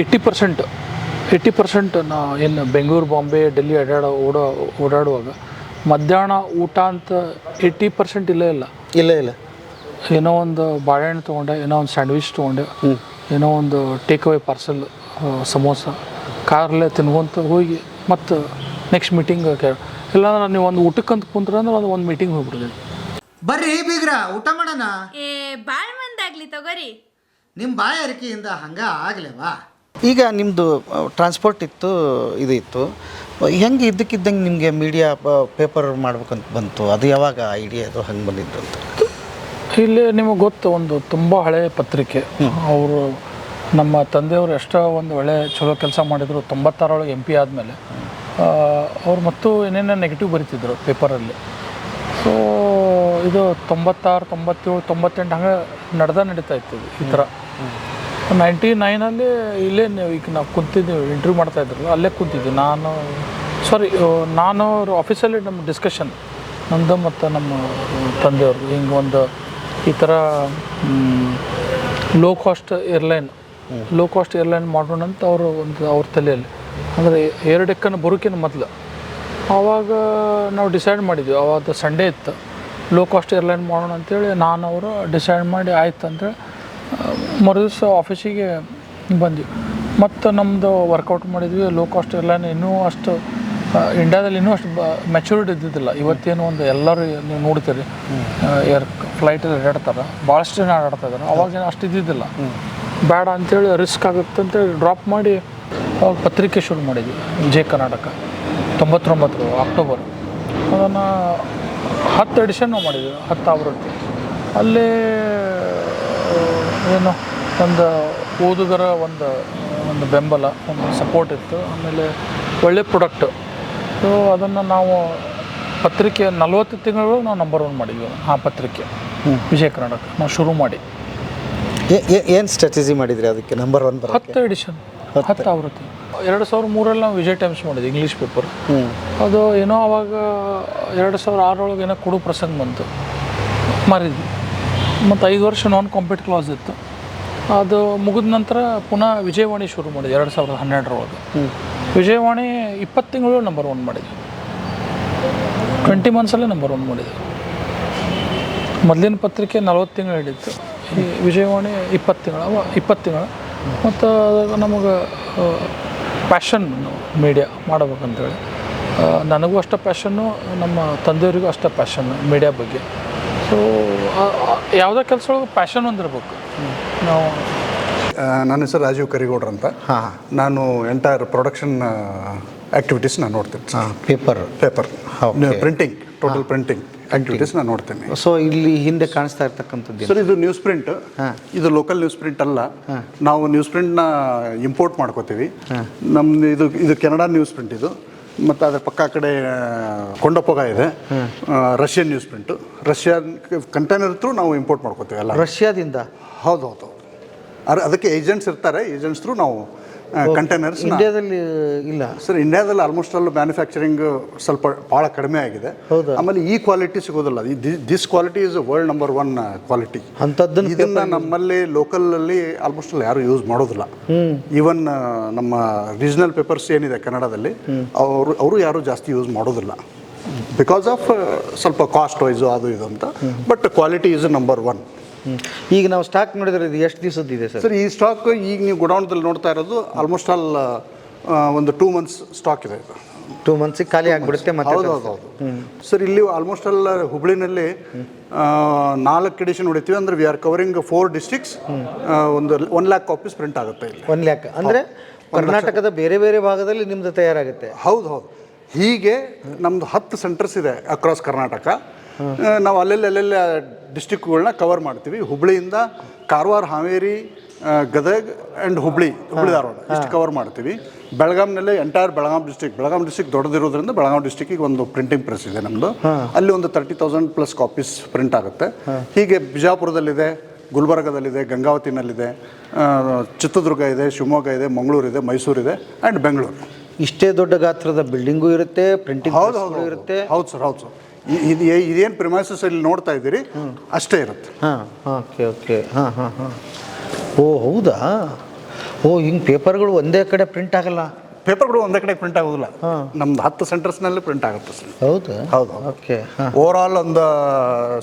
Eighty percent eighty percent ನಾ ಏನು ಬೆಂಗಳೂರು ಬಾಂಬೆ ಡೆಲ್ಲಿ ಅಡ್ಯಾಡೋ ಓಡೋ ಓಡಾಡುವಾಗ ಮಧ್ಯಾಹ್ನ ಊಟ ಅಂತ ಏಯ್ಟಿ ಪರ್ಸೆಂಟ್ ಇಲ್ಲೇ ಇಲ್ಲ. ಇಲ್ಲ ಇಲ್ಲ. ಏನೋ ಒಂದು ಬಾಳೆಹಣ್ಣು ತೊಗೊಂಡೆ ಏನೋ ಒಂದು ಸ್ಯಾಂಡ್ವಿಚ್ ತೊಗೊಂಡೆ ಏನೋ ಒಂದು ಟೇಕ್ ಅವೇ ಪಾರ್ಸೆಲ್ ಸಮೋಸ ಕಾರಲ್ಲೇ ತಿನ್ಕೊಂತ ಹೋಗಿ ಮತ್ತು ನೆಕ್ಸ್ಟ್ ಮೀಟಿಂಗ್ ಇಲ್ಲಾಂದ್ರೆ ನೀವು ಒಂದು ಊಟಕ್ಕಂತ ಕುಂತ್ರೆ ಅಂದ್ರೆ ಒಂದು ಒಂದು ಮೀಟಿಂಗ್ ಹೋಗ್ಬಿಡ್ತೀನಿ. ಬರ್ರಿ ಬೀಗ್ರ ಊಟ ಮಾಡೋಣ. ಏ ಬಾಳ್ ಮಂದಾಗ್ಲಿ ತಗೋರಿ. ನಿಮ್ಮ ಬಾಯ ಅರಿಕೆಯಿಂದ ಹಂಗ ಆಗ್ಲೇವಾ? ಈಗ ನಿಮ್ಮದು ಟ್ರಾನ್ಸ್ಪೋರ್ಟ್ ಇತ್ತು ಇದು ಇತ್ತು. ಹೆಂಗೆ ಇದ್ದಕ್ಕಿದ್ದಂಗೆ ನಿಮಗೆ ಮೀಡಿಯಾ ಪೇಪರ್ ಮಾಡ್ಬೇಕಂತ ಬಂತು? ಅದು ಯಾವಾಗ ಐಡಿಯಾ ಅದು ಹಂಗೆ ಬಂದಿದ್ದು ಅಂತ? ಇಲ್ಲಿ ನಿಮಗೆ ಗೊತ್ತು ಒಂದು ತುಂಬ ಹಳೆಯ ಪತ್ರಿಕೆ. ಅವರು ನಮ್ಮ ತಂದೆಯವರು ಎಷ್ಟೋ ಒಂದು ಒಳ್ಳೆ ಚಲೋ ಕೆಲಸ ಮಾಡಿದರು ತೊಂಬತ್ತಾರೊಳಗೆ ಎಂ ಪಿ ಆದಮೇಲೆ. ಅವ್ರು ಮತ್ತು ಏನೇನೋ ನೆಗೆಟಿವ್ ಬರಿತಿದ್ರು ಪೇಪರಲ್ಲಿ ಸೊ ಇದು ತೊಂಬತ್ತಾರು ತೊಂಬತ್ತೇಳು ತೊಂಬತ್ತೆಂಟು ಹಂಗೆ ನಡೆದ ನಡೀತಾ ಇತ್ತು ಈ ಥರ. ನೈಂಟಿ ನೈನಲ್ಲಿ ಇಲ್ಲೇ ನೀವು ಈಗ ನಾವು ಕುಂತಿದ್ದೀವಿ ಇಂಟರ್ವ್ಯೂ ಮಾಡ್ತಾ ಇದ್ರಲ್ಲ ಅಲ್ಲೇ ಕುಂತಿದ್ವಿ ನಾನು ಸಾರಿ ನಾನು ಅವರು ಆಫೀಸಲ್ಲಿ ನಮ್ಮ ಡಿಸ್ಕಷನ್ ನಮ್ಮದು ಮತ್ತು ನಮ್ಮ ತಂದೆಯವರು ಹಿಂಗೆ ಒಂದು ಈ ಥರ low cost airline low cost airline ಮಾಡೋಣ ಅಂತ ಅವರು ಒಂದು ಅವ್ರ ತಲೆಯಲ್ಲಿ. ಅಂದರೆ ಎರಡು ಎಕ್ಕನ ಬರೋಕಿನ ಮೊದಲು. ಆವಾಗ ನಾವು ಡಿಸೈಡ್ ಮಾಡಿದ್ವಿ ಆವಾಗ ಸಂಡೇ ಇತ್ತು. ಲೋ ಕಾಸ್ಟ್ ಏರ್ಲೈನ್ ಮಾಡೋಣ ಅಂತೇಳಿ ನಾನು ಅವರು ಡಿಸೈಡ್ ಮಾಡಿ ಆಯ್ತು ಅಂತೇಳಿ ಮರುದಿವಸ ಆಫೀಸಿಗೆ ಬಂದ್ವಿ. ಮತ್ತು ನಮ್ಮದು ವರ್ಕೌಟ್ ಮಾಡಿದ್ವಿ. ಲೋ ಕಾಸ್ಟ್ ಎಲ್ಲ ಇನ್ನೂ ಅಷ್ಟು ಇಂಡ್ಯಾದಲ್ಲಿ ಇನ್ನೂ ಅಷ್ಟು ಮೆಚೂರಿಟಿ ಇದ್ದಿದ್ದಿಲ್ಲ. ಇವತ್ತೇನು ಒಂದು ಎಲ್ಲರೂ ನೀವು ನೋಡ್ತೀರಿ. ಏರ್ ಫ್ಲೈಟಲ್ಲಿ ಅಡ್ಡಾಡ್ತಾರೆ ಭಾಳಷ್ಟು ಜನ ಆಡಾಡ್ತಾ ಇದ್ದಾರೆ ಅವಾಗ ಜನ ಅಷ್ಟು ಇದ್ದಿದ್ದಿಲ್ಲ. ಬೇಡ ಅಂತೇಳಿ ರಿಸ್ಕ್ ಆಗುತ್ತೆ ಅಂತೇಳಿ ಡ್ರಾಪ್ ಮಾಡಿ ಅವಾಗ ಪತ್ರಿಕೆ ಶುರು ಮಾಡಿದ್ವಿ. ಜೆ ಕರ್ನಾಟಕ. ತೊಂಬತ್ತೊಂಬತ್ತು ಅಕ್ಟೋಬರ್ ಅದನ್ನು ಹತ್ತು ಎಡಿಷನ್ ನಾವು ಮಾಡಿದ್ವಿ. ಹತ್ತು ಆವೃತ್ತಿ. ಅಲ್ಲಿ ಏನು ಒಂದು ಓದುಗರ ಒಂದು ಒಂದು ಬೆಂಬಲ ಒಂದು ಸಪೋರ್ಟ್ ಇತ್ತು. ಆಮೇಲೆ ಒಳ್ಳೆ ಪ್ರೊಡಕ್ಟ್ ಸೊ ಅದನ್ನು ನಾವು ಪತ್ರಿಕೆ ನಲ್ವತ್ತು ತಿಂಗಳು ನಾವು ನಂಬರ್ ಒನ್ ಮಾಡಿದ್ವಿ ಆ ಪತ್ರಿಕೆ. ವಿಜಯ ಕರ್ನಾಟಕ ನಾವು ಶುರು ಮಾಡಿ. ಏನು ಸ್ಟ್ರಾಟಜಿ ಮಾಡಿದ್ರಿ ಅದಕ್ಕೆ? ನಂಬರ್ ಒನ್ ಹತ್ತು ಎಡಿಷನ್ ಹತ್ತು. ಆವೃತ್ತಿ. ಎರಡು ಸಾವಿರ ಮೂರಲ್ಲಿ ನಾವು ವಿಜಯ್ ಟೈಮ್ಸ್ ಮಾಡಿದ್ವಿ ಇಂಗ್ಲೀಷ್ ಪೇಪರ್ ಅದು ಏನೋ ಅವಾಗ ಎರಡು ಸಾವಿರ ಆರರೊಳಗೆ ಏನೋ ಕೊಡು ಪ್ರಸಂಗ ಬಂತು. ಮಾರಿದ್ವಿ. ಮತ್ತು ಐದು ವರ್ಷ ನಾನ್ ಕಾಂಪಿಟ್ ಕ್ಲಾಸ್ ಇತ್ತು. ಅದು ಮುಗಿದ ನಂತರ ಪುನಃ ವಿಜಯವಾಣಿ ಶುರು ಮಾಡಿದೆ, ಎರಡು ಸಾವಿರದ ಹನ್ನೆರಡರೊಳಗೆ. ವಿಜಯವಾಣಿ ಇಪ್ಪತ್ತು ತಿಂಗಳು ನಂಬರ್ ಒನ್ ಮಾಡಿದೆ. ಟ್ವೆಂಟಿ ಮಂತ್ಸಲ್ಲೇ ನಂಬರ್ ಒನ್ ಮಾಡಿದೆ. ಮೊದಲಿನ ಪತ್ರಿಕೆ ನಲ್ವತ್ತು ತಿಂಗಳು ಹಿಡಿತು ಈ ವಿಜಯವಾಣಿ ಇಪ್ಪತ್ತು ತಿಂಗಳು ಇಪ್ಪತ್ತು ತಿಂಗಳು. ಮತ್ತು ನಮಗೆ ಪ್ಯಾಷನ್ ಮೀಡಿಯಾ ಮಾಡಬೇಕಂತೇಳಿ. ನನಗೂ ಅಷ್ಟು ಪ್ಯಾಷನ್ನು ನಮ್ಮ ತಂದೆಯವರಿಗೂ ಅಷ್ಟೇ ಪ್ಯಾಷನ್ ಮೀಡಿಯಾ ಬಗ್ಗೆ. ಸೊ ಯಾವುದೇ ಕೆಲಸ ಒಳಗೆ ಪ್ಯಾಷನ್ ಹೊಂದಿರ್ಬೇಕು. ನಾವು ನನ್ನ ಹೆಸರು ರಾಜೀವ್ ಕರಿಗೌಡ್ರ ಅಂತ. ಹಾಂ. ನಾನು ಎಂಟೈರ್ ಪ್ರೊಡಕ್ಷನ್ ಆ್ಯಕ್ಟಿವಿಟೀಸ್ ನಾನು ನೋಡ್ತೀನಿ. ಹಾಂ paper paper. Printing total printing activities ನಾನು ನೋಡ್ತೀನಿ. ಸೊ ಇಲ್ಲಿ ಹಿಂದೆ ಕಾಣಿಸ್ತಾ ಇರ್ತಕ್ಕಂಥದ್ದು ಸರ್ ಇದು ನ್ಯೂಸ್ ಪ್ರಿಂಟ್ ಇದು ಲೋಕಲ್ ನ್ಯೂಸ್ ಪ್ರಿಂಟ್ ಅಲ್ಲ. ನಾವು ನ್ಯೂಸ್ ಪ್ರಿಂಟ್ನ ಇಂಪೋರ್ಟ್ ಮಾಡ್ಕೋತೀವಿ. ನಮ್ದು ಇದು ಇದು ಕೆನಡಾ ನ್ಯೂಸ್ ಪ್ರಿಂಟ್ ಇದು. ಮತ್ತು ಅದರ ಪಕ್ಕ ಆ ಕಡೆ ಕೊಂಡಪ್ಪಗ ಕೊಂಡಪೊಗ ಇದೆ. Russian news print. Russian container through ನಾವು ಇಂಪೋರ್ಟ್ ಮಾಡ್ಕೋತೀವಿ ಅಲ್ಲ ರಷ್ಯಾದಿಂದ? ಹೌದು ಹೌದು. ಅರ್ ಅದಕ್ಕೆ ಏಜೆಂಟ್ಸ್ ಇರ್ತಾರೆ. ಏಜೆಂಟ್ಸ್ ತ್ರೂ ನಾವು ಕಂಟೈನರ್ಸ್ ಇಂಡಿಯಾದಲ್ಲಿ ಇಲ್ಲ. ಸರ್ ಇಂಡಿಯಾದಲ್ಲಿ ಆಲ್ಮೋಸ್ಟ್ ಆಲ್ ಮ್ಯಾನುಫ್ಯಾಕ್ಚರಿಂಗ್ ಸ್ವಲ್ಪ ಭಾಳ ಕಡಿಮೆ ಆಗಿದೆ? ಆಮೇಲೆ ಈ ಕ್ವಾಲಿಟಿ ಸಿಗೋದಿಲ್ಲ. This quality is world number one quality ಅಂಥದ್ದನ್ನು ಇದನ್ನ ನಮ್ಮಲ್ಲಿ ಲೋಕಲಲ್ಲಿ ಆಲ್ಮೋಸ್ಟ್ ಆಲ್ ಯಾರು ಯೂಸ್ ಮಾಡೋದಿಲ್ಲ. ಈವನ್ ನಮ್ಮ ರೀಜನಲ್ ಪೇಪರ್ಸ್ ಏನಿದೆ ಕನ್ನಡದಲ್ಲಿ ಅವರು ಅವರು ಯಾರು ಜಾಸ್ತಿ ಯೂಸ್ ಮಾಡೋದಿಲ್ಲ. ಬಿಕಾಸ್ ಆಫ್ ಸ್ವಲ್ಪ ಕಾಸ್ಟ್ ವೈಸು ಅದು ಇದು ಅಂತ. But quality is number one. ಈಗ ನಾವು ಸ್ಟಾಕ್ ನೋಡಿದ್ರೆ ಇದು ಎಷ್ಟು ದಿವಸದ್ದು ಇದೆ ಸರ್? ಸರ್ ಈ ಸ್ಟಾಕ್ ಈಗ ನೀವು ಗುಡೌನ್ದಲ್ಲಿ ನೋಡ್ತಾ ಇರೋದು ಆಲ್ಮೋಸ್ಟ್ ಆಲ್ ಒಂದು ಟೂ ಮಂತ್ಸ್ ಸ್ಟಾಕ್ ಇದೆ ಇದು. ಟೂ ಮಂತ್ಸಿಗೆ ಖಾಲಿ ಆಗಿಬಿಡುತ್ತೆ ಮತ್ತೆ ಹೌದು ಹೌದು ಹೌದು. ಸರ್ ಇಲ್ಲಿ ಆಲ್ಮೋಸ್ಟ್ ಆಲ್ ಹುಬ್ಳಿನಲ್ಲಿ ನಾಲ್ಕು ಎಡಿಷನ್ ಹೊಡಿತೀವಿ. ಅಂದ್ರೆ we are covering four districts ಒಂದು ಒನ್ ಲ್ಯಾಕ್ ಕಾಪೀಸ್ ಪ್ರಿಂಟ್ ಆಗುತ್ತೆ ಇಲ್ಲಿ. ಒನ್ ಲ್ಯಾಕ್ ಅಂದರೆ ಕರ್ನಾಟಕದ ಬೇರೆ ಬೇರೆ ಭಾಗದಲ್ಲಿ ನಿಮ್ದು ತಯಾರಾಗುತ್ತೆ. ಹೌದು ಹೌದು. ಹೀಗೆ ನಮ್ದು ಹತ್ತು ಸೆಂಟರ್ಸ್ ಇದೆ ಅಕ್ರಾಸ್ ಕರ್ನಾಟಕ. ನಾವು ಅಲ್ಲೆಲ್ಲಿ ಅಲ್ಲೆಲ್ಲ ಡಿಸ್ಟಿಕ್ಗಳನ್ನ ಕವರ್ ಮಾಡ್ತೀವಿ. ಹುಬ್ಳಿಯಿಂದ ಕಾರವಾರ ಹಾವೇರಿ ಗದಗ್ ಆ್ಯಂಡ್ ಹುಬ್ಳಿ ಹುಬ್ಳಿ ಧಾರವಾಡ ಇಷ್ಟು ಕವರ್ ಮಾಡ್ತೀವಿ. ಬೆಳಗಾಂನಲ್ಲಿ entire Belgaum district Belgaum district ದೊಡ್ಡದಿರೋದ್ರಿಂದ ಬೆಳಗಾಂ ಡಿಸ್ಟಿಕ್ಕಿಗೆ ಒಂದು ಪ್ರಿಂಟಿಂಗ್ ಪ್ರೆಸ್ ಇದೆ ನಮ್ಮದು ಅಲ್ಲಿ ಒಂದು thirty thousand plus copies print ಆಗುತ್ತೆ. ಹೀಗೆ ಬಿಜಾಪುರದಲ್ಲಿದೆ ಗುಲ್ಬರ್ಗದಲ್ಲಿದೆ ಗಂಗಾವತಿನಲ್ಲಿದೆ ಚಿತ್ರದುರ್ಗ ಇದೆ ಶಿವಮೊಗ್ಗ ಇದೆ ಮಂಗಳೂರಿದೆ ಮೈಸೂರಿದೆ ಆ್ಯಂಡ್ ಬೆಂಗಳೂರು. ಇಷ್ಟೇ ದೊಡ್ಡ ಗಾತ್ರದ ಬಿಲ್ಡಿಂಗು ಇರುತ್ತೆ ಪ್ರಿಂಟಿಂಗ್ ಹೌದು ಹೌದು. ಇರುತ್ತೆ. ಹೌದು ಸರ್ ಹೌದು ಸರ್. ಇದು ಇದೇನು ಪ್ರಿಮೈಸಸ್ ಇಲ್ಲಿ ನೋಡ್ತಾ ಇದ್ದೀರಿ? ಅಷ್ಟೇ ಇರುತ್ತೆ. ಹಾಂ ಓಕೆ ಓಕೆ. ಹಾಂ ಹಾಂ ಹಾಂ. ಓ ಹೌದಾ? ಓ ಹಿಂಗೆ ಪೇಪರ್ಗಳು ಒಂದೇ ಕಡೆ ಪ್ರಿಂಟ್ ಆಗಲ್ಲ? ಪೇಪರ್ಗಳು ಒಂದೇ ಕಡೆ ಪ್ರಿಂಟ್ ಆಗೋದಿಲ್ಲ. ನಮ್ದು ಹತ್ತು ಸೆಂಟರ್ಸ್ನಲ್ಲಿ ಪ್ರಿಂಟ್ ಆಗುತ್ತೆ ಸರ್. ಹೌದು? ಹೌದು ಓಕೆ ಓವರ್ ಆಲ್ ಒಂದು